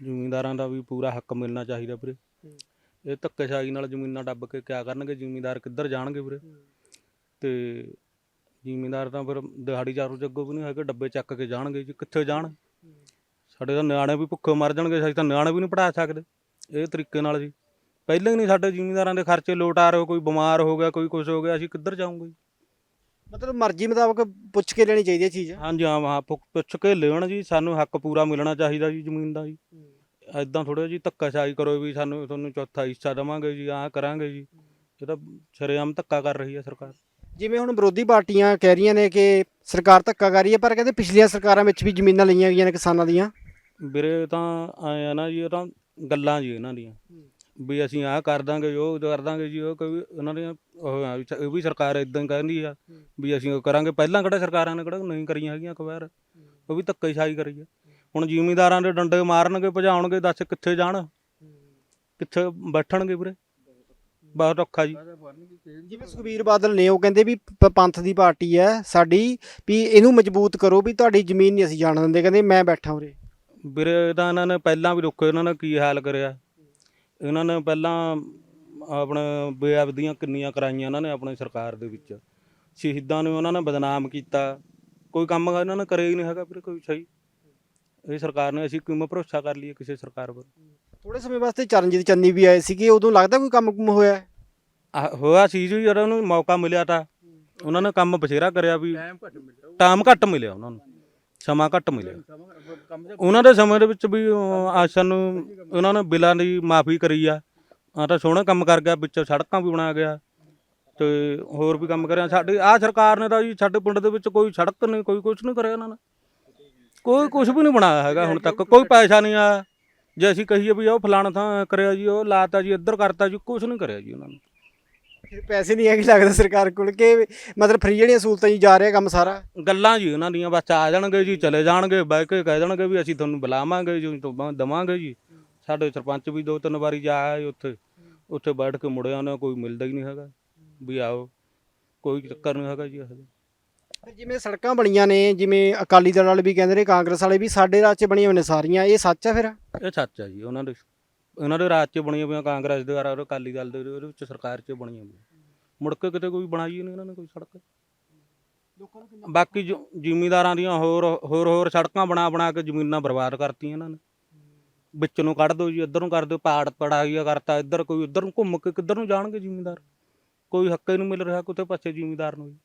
ਜ਼ਿਮੀਂਦਾਰਾਂ ਦਾ ਵੀ ਪੂਰਾ ਹੱਕ ਮਿਲਣਾ ਚਾਹੀਦਾ ਵੀਰੇ। ਇਹ ਧੱਕੇਸ਼ਾਹੀ ਨਾਲ ਜ਼ਮੀਨਾਂ ਡੱਬ ਕੇ ਕਿਆ ਕਰਨਗੇ? ਜ਼ਿਮੀਂਦਾਰ ਕਿੱਧਰ ਜਾਣਗੇ ਵੀਰੇ? ਤੇ ਜ਼ਿਮੀਂਦਾਰ ਤਾਂ ਫਿਰ ਦਿਹਾੜੀ ਚਾਰੂ ਜੱਗੋ ਵੀ ਨਹੀਂ ਹੈਗੇ ਡੱਬੇ ਚੱਕ ਕੇ ਜਾਣਗੇ ਜੀ ਕਿੱਥੇ ਜਾਣ? ਸਾਡੇ ਤਾਂ ਨਿਆਣੇ ਵੀ ਭੁੱਖੇ ਮਰ ਜਾਣਗੇ ਅਸੀਂ ਤਾਂ ਨਿਆਣੇ ਵੀ ਨਹੀਂ ਪੜ੍ਹਾ ਸਕਦੇ। ਇਹ ਤਰੀਕੇ ਨਾਲ ਜੀ। ਪਹਿਲਾਂ ਹੀ ਨਹੀਂ ਸਾਡੇ ਜ਼ਿਮੀਂਦਾਰਾਂ ਦੇ ਖਰਚੇ ਲੋਟ ਆ ਰਹੇ ਕੋਈ ਬਿਮਾਰ ਹੋ ਗਿਆ ਕੋਈ ਕੁਝ ਹੋ ਗਿਆ ਅਸੀਂ ਕਿੱਧਰ ਜਾਵਾਂਗੇ ਮਤਲਬ ਮਰਜ਼ੀ ਮੁਤਾਬਕ ਪੁੱਛ ਕੇ ਲੈਣੀ ਚਾਹੀਦੀ ਹੈ ਚੀਜ਼। ਹਾਂਜੀ ਹਾਂ ਹਾਂ ਪੁ- ਪੁੱਛ ਕੇ ਲੈਣ ਜੀ ਸਾਨੂੰ ਹੱਕ ਪੂਰਾ ਮਿਲਣਾ ਚਾਹੀਦਾ ਜੀ ਜ਼ਮੀਨ ਦਾ ਜੀ। ਐਦਾਂ ਥੋੜਾ ਜੀ ਧੱਕਾਸ਼ਾਹੀ ਕਰੋ ਵੀ ਸਾਨੂੰ ਤੁਹਾਨੂੰ ਚੌਥਾ ਹਿੱਸਾ ਦੇਵਾਂਗੇ ਜੀ ਆਹ ਕਰਾਂਗੇ ਜੀ। ਇਹ ਤਾਂ ਸ਼ਰੇਆਮ ਧੱਕਾ ਕਰ ਰਹੀ ਹੈ ਸਰਕਾਰ। ਜਿਵੇਂ ਹੁਣ ਵਿਰੋਧੀ ਪਾਰਟੀਆਂ ਕਹਿ ਰਹੀਆਂ ਨੇ ਕਿ ਸਰਕਾਰ ਧੱਕਾ ਕਰ ਰਹੀ ਹੈ ਪਰ ਕਹਿੰਦੇ ਪਿਛਲੀਆਂ ਸਰਕਾਰਾਂ ਵਿੱਚ ਵੀ ਜ਼ਮੀਨਾਂ ਲਈਆਂ ਗਈਆਂ ਨੇ ਕਿਸਾਨਾਂ ਦੀਆਂ। ਵੀਰੇ ਤਾਂ ਆਏ ਆ ਨਾ ਜੀ ਇਹ ਤਾਂ ਗੱਲਾਂ ਜੀ ਇਹਨਾਂ ਦੀਆਂ। ਵੀ ਅਸੀਂ ਆਹ ਕਰ ਦਾਂਗੇ ਉਹ ਕਰ ਦਾਂਗੇ ਜੀ ਉਹ ਕੋਈ ਉਹਨਾਂ ਦੀਆਂ ਉਹ ਆ ਵੀ ਸ- ਇਹ ਵੀ ਸਰਕਾਰ ਇਦਾਂ ਹੀ ਕਹਿੰਦੀ ਆ ਵੀ ਅਸੀਂ ਉਹ ਕਰਾਂਗੇ। ਪਹਿਲਾਂ ਕਿਹੜਾ ਸਰਕਾਰਾਂ ਨੇ ਕਿਹੜਾ ਨਹੀਂ ਕਰੀਆਂ ਹੈਗੀਆਂ ਅਖਬਾਰ ਉਹ ਵੀ ਧੱਕੇਸ਼ਾਹੀ ਕਰੀ ਆ। ਹੁਣ ਜ਼ਿਮੀਂਦਾਰਾਂ ਦੇ ਡੰਡੇ ਮਾਰਨਗੇ ਭਜਾਉਣਗੇ ਦੱਸ ਕਿੱਥੇ ਜਾਣ? ਕਿੱਥੇ ਬੈਠਣਗੇ ਵੀਰੇ? ਬਹੁਤ ਔਖਾ ਜੀ। ਜਿਵੇਂ ਸੁਖਬੀਰ ਬਾਦਲ ਨੇ ਉਹ ਕਹਿੰਦੇ ਵੀ ਪ- ਪੰਥ ਦੀ ਪਾਰਟੀ ਹੈ ਸਾਡੀ ਵੀ ਇਹਨੂੰ ਮਜ਼ਬੂਤ ਕਰੋ ਵੀ ਤੁਹਾਡੀ ਜ਼ਮੀਨ ਨਹੀਂ ਅਸੀਂ ਜਾਣ ਦਿੰਦੇ। ਕਹਿੰਦੇ ਮੈਂ ਬੈਠਾ ਉਰੇ। ਵੀਰੇ ਤਾਂ ਇਹਨਾਂ ਨੇ ਪਹਿਲਾਂ ਵੀ ਰੁਕੋ ਇਹਨਾਂ ਨੇ ਕੀ ਹਾਲ ਕਰਿਆ? ਇਹਨਾਂ ਨੇ ਪਹਿਲਾਂ ਆਪਣੇ ਬੇਅਬਦੀਆਂ ਕਿੰਨੀਆਂ ਕਰਾਈਆਂ ਇਹਨਾਂ ਨੇ ਆਪਣੀ ਸਰਕਾਰ ਦੇ ਵਿੱਚ। ਸ਼ਹੀਦਾਂ ਨੂੰ ਉਹਨਾਂ ਨੇ ਬਦਨਾਮ ਕੀਤਾ। ਕੋਈ ਕੰਮ ਇਹਨਾਂ ਨੇ ਕਰਿਆ ਹੀ ਨਹੀਂ ਹੈਗਾ ਵੀਰੇ ਕੋਈ ਸਹੀ। ਇਹ ਸਰਕਾਰ ਨੇ ਅਸੀਂ ਕਿਵੇਂ ਭਰੋਸਾ ਕਰ ਲਈਏ ਕਿਸੇ ਸਰਕਾਰ ਪਰ ਥੋੜੇ ਸਮੇਂ ਵਾਸਤੇ ਚਰਨਜੀਤ ਚੰਨੀ ਵੀ ਆਏ ਸੀਗੇ ਉਦੋਂ ਲੱਗਦਾ ਕੋਈ ਕੰਮ ਕੁਮ ਹੋਇਆ? ਹੋਇਆ ਸੀ ਜੀ ਜਦੋਂ ਉਹਨੂੰ ਮੌਕਾ ਮਿਲਿਆ ਤਾਂ। ਉਹਨਾਂ ਨੇ ਕੰਮ ਬਥੇਰਾ ਕਰਿਆ ਵੀ। ਟਾਈਮ ਘੱਟ ਮਿਲਿਆ। ਟਾਈਮ ਘੱਟ ਮਿਲਿਆ ਉਹਨਾਂ ਨੂੰ। ਸਮਾਂ ਘੱਟ ਮਿਲਿਆ। ਉਹਨਾਂ ਦੇ ਸਮੇਂ ਦੇ ਵਿੱਚ ਵੀ ਅਹ, ਆਸ਼ਾ ਨੂੰ ਉਹਨਾਂ ਨੇ ਬਿੱਲਾਂ ਦੀ ਮਾਫੀ ਕਰੀ ਆ। ਆ ਤਾਂ ਸੋਹਣਾ ਕੰਮ ਕਰ ਗਿਆ ਵਿੱਚ ਸੜਕਾਂ ਵੀ ਬਣਾ ਗਿਆ ਤੇ ਹੋਰ ਵੀ ਕੰਮ ਕਰਿਆ। ਸਾਡੀ ਆ ਸਰਕਾਰ ਨੇ ਤਾਂ ਜੀ ਸਾਡੇ ਪਿੰਡ ਦੇ ਵਿੱਚ ਕੋਈ ਸੜਕ ਨਹੀਂ ਕੋਈ ਕੁਝ ਨਹੀਂ ਕਰਿਆ ਇਹਨਾਂ ਨੇ। ਕੋਈ ਕੁਝ ਵੀ ਨਹੀਂ ਬਣਾਇਆ ਹੈਗਾ ਹੁਣ ਤੱਕ ਕੋਈ ਪੈਸਾ ਨਹੀਂ ਆਇਆ। ਜੇ ਅਸੀਂ ਕਹੀਏ ਵੀ ਉਹ ਫਲਾਣਾ ਥਾਂ ਕਰਿਆ ਜੀ ਉਹ ਲਾਤਾ ਜੀ ਇੱਧਰ ਕਰਤਾ ਜੀ ਕੁਝ ਨਹੀਂ ਕਰਿਆ ਜੀ ਉਹਨਾਂ ਨੇ। ਪੈਸੇ ਨਹੀਂ ਹੈਗੇ ਲੱਗਦਾ ਸਰਕਾਰ ਕੋਲ ਕਿ ਮਤਲਬ ਫਰੀ ਜਿਹੜੀਆਂ ਸਹੂਲਤਾਂ ਜੀ ਜਾ ਰਿਹਾ ਕੰਮ ਸਾਰਾ? ਗੱਲਾਂ ਜੀ ਉਹਨਾਂ ਦੀਆਂ ਬਸ ਆ ਜਾਣਗੇ ਜੀ ਚਲੇ ਜਾਣਗੇ ਬਹਿ ਕੇ ਕਹਿ ਦੇਣਗੇ ਵੀ ਅਸੀਂ ਤੁਹਾਨੂੰ ਬੁਲਾਵਾਂਗੇ ਜੀ ਤੁਹਾਨੂੰ ਦਵਾਂਗੇ ਜੀ। ਸਾਡੇ ਸਰਪੰਚ ਵੀ ਦੋ ਤਿੰਨ ਵਾਰੀ ਜਾ ਆਏ ਉੱਥੇ। ਉੱਥੇ ਬੈਠ ਕੇ ਮੁੜਿਆ ਉਹਨਾਂ ਕੋਈ ਮਿਲਦਾ ਹੀ ਨਹੀਂ ਹੈਗਾ ਵੀ ਆਓ ਕੋਈ ਚੱਕਰ ਨਹੀਂ ਹੈਗਾ ਜੀ ਫਿਰ ਜਿਵੇਂ ਸੜਕਾਂ ਬਣੀਆਂ ਨੇ ਜਿਵੇਂ ਅਕਾਲੀ ਦਲ ਵਾਲੇ ਵੀ ਕਹਿੰਦੇ ਨੇ ਕਾਂਗਰਸ ਵਾਲੇ ਵੀ ਸਾਡੇ ਰਾਜ 'ਚ ਬਣੀਆਂ ਹੋਈਆਂ ਨੇ ਸਾਰੀਆਂ ਇਹ ਸੱਚ ਆ ਫਿਰ? ਇਹ ਸੱਚ ਆ ਜੀ ਉਹਨਾਂ ਦੇ ਉਹਨਾਂ ਦੇ ਰਾਜ 'ਚ ਬਣੀਆਂ ਪਈਆਂ ਕਾਂਗਰਸ ਦੇ ਦੁਆਰਾ ਔਰ ਅਕਾਲੀ ਦਲ ਦੇ ਉਹਦੇ ਵਿੱਚ ਸਰਕਾਰ 'ਚ ਬਣੀਆਂ ਪਈਆਂ ਮੁੜ ਕੇ ਕਿਤੇ ਕੋਈ ਬਣਾਈ ਨਹੀਂ ਇਹਨਾਂ ਨੇ ਕੋਈ ਸੜਕ। ਬਾਕੀ ਜੋ ਜ਼ਿਮੀਦਾਰਾਂ ਦੀਆਂ ਹੋਰ ਹੋਰ ਹੋਰ ਸੜਕਾਂ ਬਣਾ ਬਣਾ ਕੇ ਜ਼ਮੀਨਾਂ ਬਰਬਾਦ ਕਰਤੀਆਂ ਇਹਨਾਂ ਨੇ। ਵਿੱਚ ਨੂੰ ਕੱਢ ਦਿਓ ਜੀ ਇੱਧਰ ਨੂੰ ਕਰ ਦਿਓ ਪਾੜ ਪੜਾਈਆ ਕਰਤਾ ਇੱਧਰ ਕੋਈ ਇੱਧਰ ਨੂੰ ਘੁੰਮ ਕੇ ਕਿੱਧਰ ਨੂੰ ਜਾਣਗੇ ਜ਼ਿਮੀਦਾਰ? ਕੋਈ ਹੱਕ ਨਹੀਂ ਮਿਲ ਰਿਹਾ ਕਿਤੇ ਪਾਸੇ ਜ਼ਿਮੀਦਾਰ ਨੂੰ ਜੀ।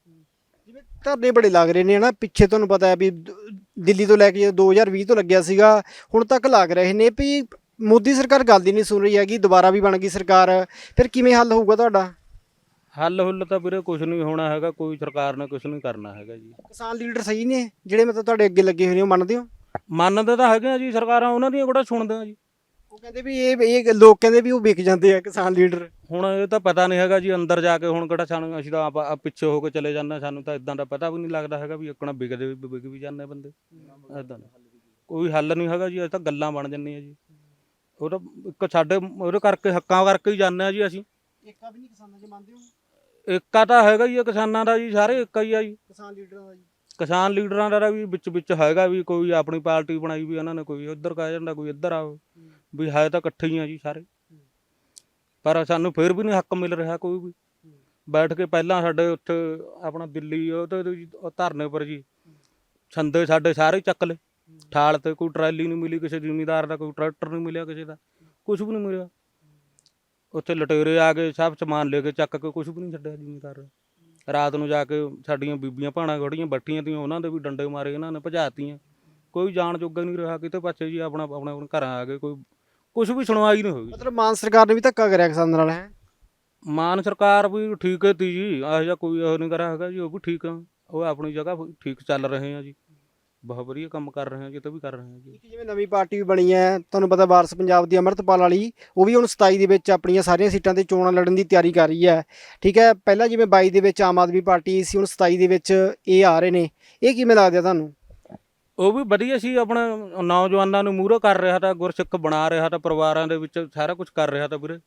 ਜਿਵੇਂ ਧਰਨੇ ਬੜੇ ਲੱਗ ਰਹੇ ਨੇ ਹਨਾ ਪਿੱਛੇ ਤੁਹਾਨੂੰ ਪਤਾ ਹੈ ਵੀ ਦ- ਦਿੱਲੀ ਤੋਂ ਲੈ ਕੇ ਜਦੋਂ 2020 ਤੋਂ ਲੱਗਿਆ ਸੀਗਾ ਹੁਣ ਤੱਕ ਲੱਗ ਰਹੇ ਨੇ ਵੀ ਮੋਦੀ ਸਰਕਾਰ ਗੱਲ ਹੀ ਨਹੀਂ ਸੁਣ ਰਹੀ ਹੈਗੀ ਦੁਬਾਰਾ ਵੀ ਬਣ ਗਈ ਸਰਕਾਰ। ਫਿਰ ਕਿਵੇਂ ਹੱਲ ਹੋਊਗਾ ਤੁਹਾਡਾ? ਹੱਲ ਹੁੱਲ ਤਾਂ ਵੀਰੇ ਕੁਝ ਨਹੀਂ ਹੋਣਾ ਹੈਗਾ ਕੋਈ ਸਰਕਾਰ ਨੇ ਕੁਝ ਨਹੀਂ ਕਰਨਾ ਹੈਗਾ ਜੀ। ਕਿਸਾਨ ਲੀਡਰ ਸਹੀ ਨੇ ਜਿਹੜੇ ਮਤਲਬ ਤੁਹਾਡੇ ਅੱਗੇ ਲੱਗੇ ਹੋਏ ਨੇ ਉਹ ਮੰਨਦੇ ਹੋ? ਮੰਨਦੇ ਤਾਂ ਹੈਗੇ ਆ ਜੀ ਸਰਕਾਰਾਂ ਉਹਨਾਂ ਦੀਆਂ ਕਿਹੜਾ ਸੁਣਦੇ ਆ ਜੀ। ਉਹ ਕਹਿੰਦੇ ਵੀ ਇਹ ਇਹ ਲੋਕ ਕਹਿੰਦੇ ਵੀ ਉਹ ਵਿਕ ਜਾਂਦੇ ਆ ਕਿਸਾਨ ਲੀਡਰ। ਹੁਣ ਇਹ ਤਾਂ ਪਤਾ ਨਹੀਂ ਹੈਗਾ ਜੀ ਅੰਦਰ ਜਾ ਕੇ ਹੁਣ ਕਿਹੜਾ ਸਾਨੂੰ ਅਸੀਂ ਤਾਂ ਆਪ ਪਿੱਛੇ ਹੋ ਕੇ ਚਲੇ ਜਾਂਦੇ ਸਾਨੂੰ ਤਾਂ ਇਦਾਂ ਦਾ ਪਤਾ ਵੀ ਨਹੀਂ ਲੱਗਦਾ ਹੈਗਾ ਵੀ ਇੱਕਣਾ ਵਿਕਦੇ ਵੀ ਵਿਕ ਵੀ ਜਾਂਦੇ ਬੰਦੇ। ਇਦਾਂ ਕੋਈ ਹੱਲ ਨਹੀਂ ਹੈਗਾ ਜੀ ਇਹ ਤਾਂ ਗੱਲਾਂ ਬਣ ਜੰਨੀਆਂ ਜੀ। ਉਹ ਤਾਂ ਇੱਕ ਸਾਡੇ ਉਹਦੇ ਕਰਕੇ ਹੱਕਾਂ ਕਰਕੇ ਹੀ ਜਾਂਦੇ ਆ ਜੀ ਅਸੀਂ। ਏਕਾ ਵੀ ਨਹੀਂ ਕਿਸਾਨਾਂ 'ਚ ਮੰਨਦੇ ਹੋ ਏਕਾ ਤਾਂ ਹੈਗਾ ਹੀ ਆ ਕਿਸਾਨਾਂ ਦਾ ਜੀ ਸਾਰੇ ਏਕਾ ਹੀ ਆ ਜੀ। ਕਿਸਾਨ ਲੀਡਰਾਂ ਦਾ ਜੀ। ਕਿਸਾਨ ਲੀਡਰਾਂ ਦਾ ਵੀ ਵਿੱਚ ਵਿੱਚ ਹੈਗਾ ਵੀ ਕੋਈ ਆਪਣੀ ਪਾਰਟੀ ਬਣਾਈ ਵੀ ਉਹਨਾਂ ਨੇ ਕੋਈ ਉੱਧਰ ਕਹਿ ਜਾਂਦਾ ਕੋਈ ਇੱਧਰ ਆਓ ਵੀ ਹੈ ਤਾਂ ਇਕੱਠੇ ਹੀ ਆ ਜੀ ਸਾਰੇ। ਪਰ ਸਾਨੂੰ ਫਿਰ ਵੀ ਨਹੀਂ ਹੱਕ ਮਿਲ ਰਿਹਾ ਕੋਈ ਵੀ। ਬੈਠ ਕੇ ਪਹਿਲਾਂ ਸਾਡੇ ਉੱਥੇ ਆਪਣਾ ਦਿੱਲੀ ਉਹ ਤੇ ਧਰਨੇ ਪਰ ਜੀ। ਛੰਦੇ ਸਾਡੇ ਸਾਰੇ ਚੱਕ ਲਏ। ਠਾਲ ਤੇ ਕੋਈ ਟਰਾਲੀ ਨਹੀਂ ਮਿਲੀ ਕਿਸੇ ਜ਼ਿਮੀਦਾਰ ਦਾ ਕੋਈ ਟਰੈਕਟਰ ਨਹੀਂ ਮਿਲਿਆ ਕਿਸੇ ਦਾ ਕੁਝ ਵੀ ਨਹੀਂ ਮਿਲਿਆ। ਉੱਥੇ ਲਟੇਰੇ ਆ ਗਏ ਸਭ ਸਮਾਨ ਲੈ ਕੇ ਚੱਕ ਕੇ ਕੁਝ ਵੀ ਨਹੀਂ ਛੱਡਿਆ ਜ਼ਿਮੀਦਾਰ ਰਾਤ ਨੂੰ ਜਾ ਕੇ ਸਾਡੀਆਂ ਬੀਬੀਆਂ ਭਾਣਾ ਖੜੀਆਂ ਬੈਠੀਆਂ ਤੀਆਂ ਉਹਨਾਂ ਦੇ ਵੀ ਡੰਡੇ ਮਾਰੇ ਇਹਨਾਂ ਨੇ ਭਜਾਤੀਆਂ। ਕੋਈ ਜਾਣ ਜੋਗਾ ਨਹੀਂ ਰਿਹਾ ਕਿਤੇ ਪਾਸੇ ਜੀ ਆਪਣਾ ਆਪਣਾ ਆਪਣੇ ਘਰਾਂ ਆ ਗਏ ਕੋਈ ਕੁਝ ਵੀ ਸੁਣਵਾਈ ਨਹੀਂ ਹੋਈ। ਮਤਲਬ ਮਾਨ ਸਰਕਾਰ ਨੇ ਵੀ ਧੱਕਾ ਕਰਿਆ ਕਿਸਾਨਾਂ ਨਾਲ ਹੈ? ਮਾਨ ਸਰਕਾਰ ਵੀ ਠੀਕ ਹੈ ਤੀ ਜੀ ਇਹੋ ਜਿਹਾ ਕੋਈ ਉਹ ਨਹੀਂ ਕਰਿਆ ਹੈਗਾ ਜੀ ਉਹ ਵੀ ਠੀਕ ਆ। ਉਹ ਆਪਣੀ ਜਗ੍ਹਾ ਠੀਕ ਚੱਲ ਰਹੇ ਆ ਜੀ। ਬਹੁਤ ਵਧੀਆ ਕੰਮ ਕਰ ਰਹੇ ਆ ਜਿੱਤੇ ਵੀ ਕਰ ਰਹੇ ਆ ਜੀ। ਇੱਕ ਜਿਵੇਂ ਨਵੀਂ ਪਾਰਟੀ ਵੀ ਬਣੀ ਹੈ ਤੁਹਾਨੂੰ ਪਤਾ ਵਾਰਸ ਪੰਜਾਬ ਦੀ ਅਮਰਤਪਾਲ ਵਾਲੀ ਉਹ ਵੀ ਹੁਣ 27 ਦੇ ਵਿੱਚ ਆਪਣੀਆਂ ਸਾਰੀਆਂ ਸੀਟਾਂ ਤੇ ਚੋਣਾਂ ਲੜਨ ਦੀ ਤਿਆਰੀ ਕਰ ਰਹੀ ਹੈ। ਠੀਕ ਹੈ ਪਹਿਲਾਂ ਜਿਵੇਂ 22 ਦੇ ਵਿੱਚ ਆਮ ਆਦਮੀ ਪਾਰਟੀ ਸੀ ਹੁਣ 27 ਦੇ ਵਿੱਚ ਇਹ ਆ ਰਹੇ ਨੇ। ਇਹ ਕਿਵੇਂ ਲੱਗਦਾ ਤੁਹਾਨੂੰ? ਉਹ ਵੀ ਵਧੀਆ ਸੀ ਆਪਣੇ ਨੌਜਵਾਨਾਂ ਨੂੰ ਮੂਹਰੇ ਕਰ ਰਿਹਾ ਤਾਂ ਗੁਰਸਿੱਖ ਬਣਾ ਰਿਹਾ ਤਾਂ ਪਰਿਵਾਰਾਂ ਦੇ ਵਿੱਚ ਸਾਰਾ ਕੁਝ ਕਰ ਰਿਹਾ ਤਾਂ ਵੀਰੇ।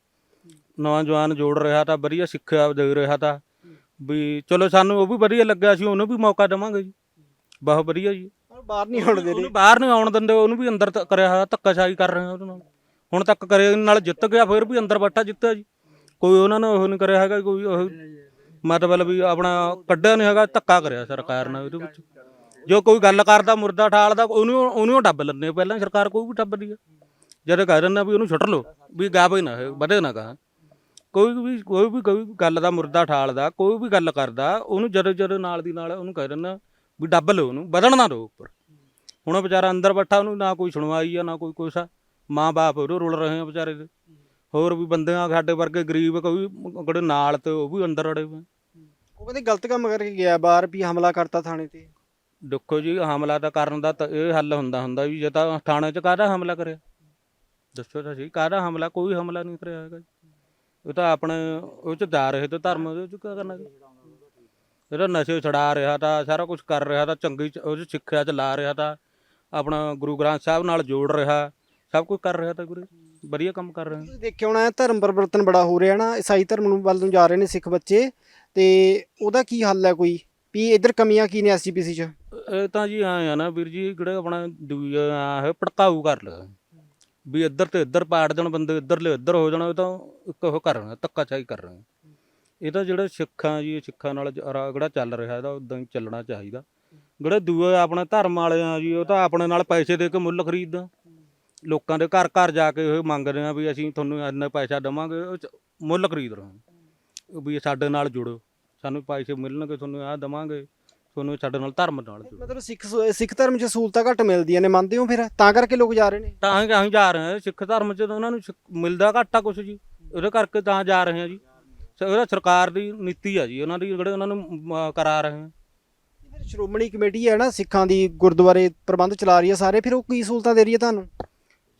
ਨੌਜਵਾਨ ਜੋੜ ਰਿਹਾ ਤਾਂ ਵਧੀਆ ਸਿੱਖਿਆ ਦੇ ਰਿਹਾ ਤਾਂ ਵੀ ਚਲੋ ਸਾਨੂੰ ਉਹ ਵੀ ਵਧੀਆ ਲੱਗਿਆ ਸੀ ਉਹਨੂੰ ਵੀ ਮੌਕਾ ਦੇਵਾਂਗੇ ਜੀ। ਬਹੁਤ ਵਧੀਆ ਜੀ। ਬਾਹਰ ਨਹੀਂ ਆਉਣ ਦੇ ਉਹਨੂੰ ਬਾਹਰ ਨਹੀਂ ਆਉਣ ਦਿੰਦੇ ਉਹਨੂੰ ਵੀ ਅੰਦਰ ਕਰਿਆ ਹੋਇਆ ਧੱਕਾਸ਼ਾਹੀ ਕਰ ਰਹੇ ਆ ਉਹਦੇ ਨਾਲ। ਹੁਣ ਤੱਕ ਕਰੇ ਨਾਲ ਜਿੱਤ ਗਿਆ ਫਿਰ ਵੀ ਅੰਦਰ ਬੈਠਾ ਜਿੱਤਿਆ ਜੀ। ਕੋਈ ਉਹਨਾਂ ਨੇ ਉਹ ਨਹੀਂ ਕਰਿਆ ਹੈਗਾ ਕੋਈ ਉਹ ਮਤਲਬ ਵੀ ਆਪਣਾ ਕੱਢਿਆ ਨਹੀਂ ਹੈਗਾ ਧੱਕਾ ਕਰਿਆ ਸਰਕਾਰ ਨੇ ਉਹਦੇ ਵਿੱਚ। ਜੋ ਕੋਈ ਗੱਲ ਕਰਦਾ ਮੁਰਦਾ ਠਾਲਦਾ ਉਹਨੂੰ ਉਹਨੂੰ ਡੱਬ ਲੈਂਦੇ ਆ। ਪਹਿਲਾਂ ਸਰਕਾਰ ਕੋਈ ਵੀ ਡੱਬਦੀ ਆ। ਜਦੋਂ ਕਹਿ ਦਿੰਦਾ ਵੀ ਉਹਨੂੰ ਛੁੱਟ ਲਓ ਵੀ ਗਾਵੇ ਨਾ ਇਹ, ਵਧੇ ਨਾ ਗਾ ਕੋਈ ਵੀ ਕੋਈ ਵੀ ਕੋਈ ਗੱਲ ਦਾ ਮੁਰਦਾ ਠਾਲਦਾ ਕੋਈ ਵੀ ਗੱਲ ਕਰਦਾ ਉਹਨੂੰ ਜਦੋਂ ਜਦੋਂ ਨਾਲ ਦੀ ਨਾਲ ਉਹਨੂੰ ਕਹਿ ਦਿੰਦਾ ਵੀ ਡੱਬ ਲਓ ਉਹਨੂੰ ਵਧਣ ਨਾ ਦਿਓ ਉੱਪਰ। ਹੁਣ ਉਹ ਵਿਚਾਰਾ ਅੰਦਰ ਬੈਠਾ ਉਹਨੂੰ ਨਾ ਕੋਈ ਸੁਣਵਾਈ ਆ ਨਾ ਕੋਈ ਕੁਛ ਆ। ਮਾਂ-ਬਾਪ ਉਹਦੇ ਰੁਲ ਰਹੇ ਆ ਵਿਚਾਰੇ ਦੇ। ਹੋਰ ਵੀ ਬੰਦੇ ਆ ਸਾਡੇ ਵਰਗੇ ਗਰੀਬ ਕੋਈ ਜਿਹੜੇ ਨਾਲ ਤੇ ਉਹ ਵੀ ਅੰਦਰ ਅੜੇ ਹੋਏ। ਉਹ ਕਹਿੰਦੇ ਗਲਤ ਕੰਮ ਕਰਕੇ ਗਿਆ ਬਾਹਰ ਵੀ ਹਮਲਾ ਕਰਤਾ ਥਾਣੇ ਤੇ। ਦੇਖੋ ਜੀ ਹਮਲਾ ਤਾਂ ਕਰਨ ਦਾ ਤਾਂ ਇਹ ਹੱਲ ਹੁੰਦਾ ਹੁੰਦਾ ਵੀ ਜੇ ਤਾਂ ਥਾਣੇ 'ਚ ਕਾਹਦਾ ਹਮਲਾ ਕਰਿਆ? ਦੱਸੋ ਤਾਂ ਸਹੀ ਕਾਹਦਾ ਹਮਲਾ? ਕੋਈ ਹਮਲਾ ਨਹੀਂ ਕਰਿਆ ਹੈਗਾ ਜੀ। ਉਹ ਤਾਂ ਆਪਣੇ ਉਹ 'ਚ ਜਾ ਰਹੇ ਤੇ ਧਰਮ ਉਹਦੇ 'ਚ ਕੀ ਕਰਨਾ ਜੀ? ਇਹਦਾ ਨਸ਼ੇ ਛਡਾ ਰਿਹਾ ਤਾਂ ਸਾਰਾ ਕੁਝ ਕਰ ਰਿਹਾ ਤਾਂ ਚੰਗੀ ਚ- ਉਹ 'ਚ ਸਿੱਖਿਆ ਚ ਲਾ ਰਿਹਾ ਤਾਂ ਆਪਣਾ ਗੁਰੂ ਗ੍ਰੰਥ ਸਾਹਿਬ ਨਾਲ ਜੋੜ ਰਿਹਾ ਸਭ ਕੁਝ ਕਰ ਰਿਹਾ ਤਾਂ ਗੁਰੂ ਵਧੀਆ ਕੰਮ ਕਰ ਰਹੇ। ਤੁਸੀਂ ਦੇਖਿਆ ਹੋਣਾ ਹੈ ਧਰਮ ਪਰਿਵਰਤਨ ਬੜਾ ਹੋ ਰਿਹਾ ਨਾ ਈਸਾਈ ਧਰਮ ਨੂੰ ਵੱਲ ਨੂੰ ਜਾ ਰਹੇ ਨੇ ਸਿੱਖ ਬੱਚੇ ਤੇ ਉਹਦਾ ਕੀ ਹੱਲ ਹੈ ਕੋਈ? ਵੀ ਇਧਰ ਕਮੀਆਂ ਕੀ ਨੇ ਐਸਜੀਪੀਸੀ 'ਚ? ਇਹ ਤਾਂ ਜੀ ਐਂ ਆ ਨਾ ਵੀਰ ਜੀ ਜਿਹੜੇ ਆਪਣਾ ਦੂਜਾ ਆ ਭੜਕਾਊ ਕਰ ਲਿਆ। ਵੀ ਇੱਧਰ ਤੇ ਇੱਧਰ ਪਾੜ ਦੇਣ ਬੰਦੇ ਇੱਧਰਲੇ ਇੱਧਰ ਹੋ ਜਾਣਾ ਇਹ ਤਾਂ ਇੱਕ ਉਹ ਕਰ ਰਹੇ ਧੱਕਾਸ਼ਾਹੀ ਕਰ ਰਹੇ ਇਹ ਤਾਂ ਜਿਹੜਾ ਸਿੱਖਾਂ ਜੀ ਸਿੱਖਾਂ ਨਾਲ ਜਿਹੜਾ ਚੱਲ ਰਿਹਾ ਇਹਦਾ ਉਦਾਂ ਹੀ ਚੱਲਣਾ ਚਾਹੀਦਾ। ਜਿਹੜੇ ਦੂਏ ਆਪਣੇ ਧਰਮ ਵਾਲੇ ਆ ਜੀ ਉਹ ਤਾਂ ਆਪਣੇ ਨਾਲ ਪੈਸੇ ਦੇ ਕੇ ਮੁੱਲ ਖਰੀਦਦਾ। ਲੋਕਾਂ ਦੇ ਘਰ ਘਰ ਜਾ ਕੇ ਉਹ ਮੰਗਦੇ ਆ ਵੀ ਅਸੀਂ ਤੁਹਾਨੂੰ ਇੰਨਾ ਪੈਸਾ ਦੇਵਾਂਗੇ ਉਹ ਮੁੱਲ ਖਰੀਦ ਰਹੇ ਆ। ਵੀ ਸਾਡੇ ਨਾਲ ਜੁੜੋ। ਸਾਨੂੰ ਪੈਸੇ ਮਿਲਣਗੇ ਤੁਹਾਨੂੰ ਆਹ ਦੇਵਾਂਗੇ। ਤੁਹਾਨੂੰ ਸਾਡੇ ਨਾਲ ਧਰਮ ਨਾਲ ਜੁੜੋ। ਮਤਲਬ ਸਿੱਖ ਸਿੱਖ ਧਰਮ 'ਚ ਸਹੂਲਤਾਂ ਘੱਟ ਮਿਲਦੀਆਂ ਨੇ ਮੰਨਦੇ ਹੋ ਫਿਰ? ਤਾਂ ਕਰਕੇ ਲੋਕ ਜਾ ਰਹੇ ਨੇ। ਤਾਂ ਹੀ ਅਸੀਂ ਜਾ ਰਹੇ ਹਾਂ ਸਿੱਖ ਧਰਮ ਚ ਤਾਂ ਉਹਨਾਂ ਨੂੰ ਮਿਲਦਾ ਘੱਟਾ ਕੁਛ ਜੀ। ਉਹਦੇ ਕਰਕੇ ਤਾਂ ਜਾ ਰਹੇ ਹਾਂ ਜੀ। ਸ- ਉਹਦਾ ਸਰਕਾਰ ਦੀ ਨੀਤੀ ਆ ਜੀ ਉਹਨਾਂ ਦੀ ਜਿਹੜੇ ਉਹਨਾਂ ਨੂੰ ਅਮ, ਕਰਾ ਰਹੇ ਆ। ਫਿਰ ਸ਼੍ਰੋਮਣੀ ਕਮੇਟੀ ਹੈ ਨਾ ਸਿੱਖਾਂ ਦੀ ਗੁਰਦੁਆਰੇ ਪ੍ਰਬੰਧ ਚਲਾ ਰਹੀ ਹੈ ਸਾਰੇ ਫਿਰ ਉਹ ਕੀ ਸਹੂਲਤਾਂ ਦੇ ਰਹੀ ਹੈ ਤੁਹਾਨੂੰ?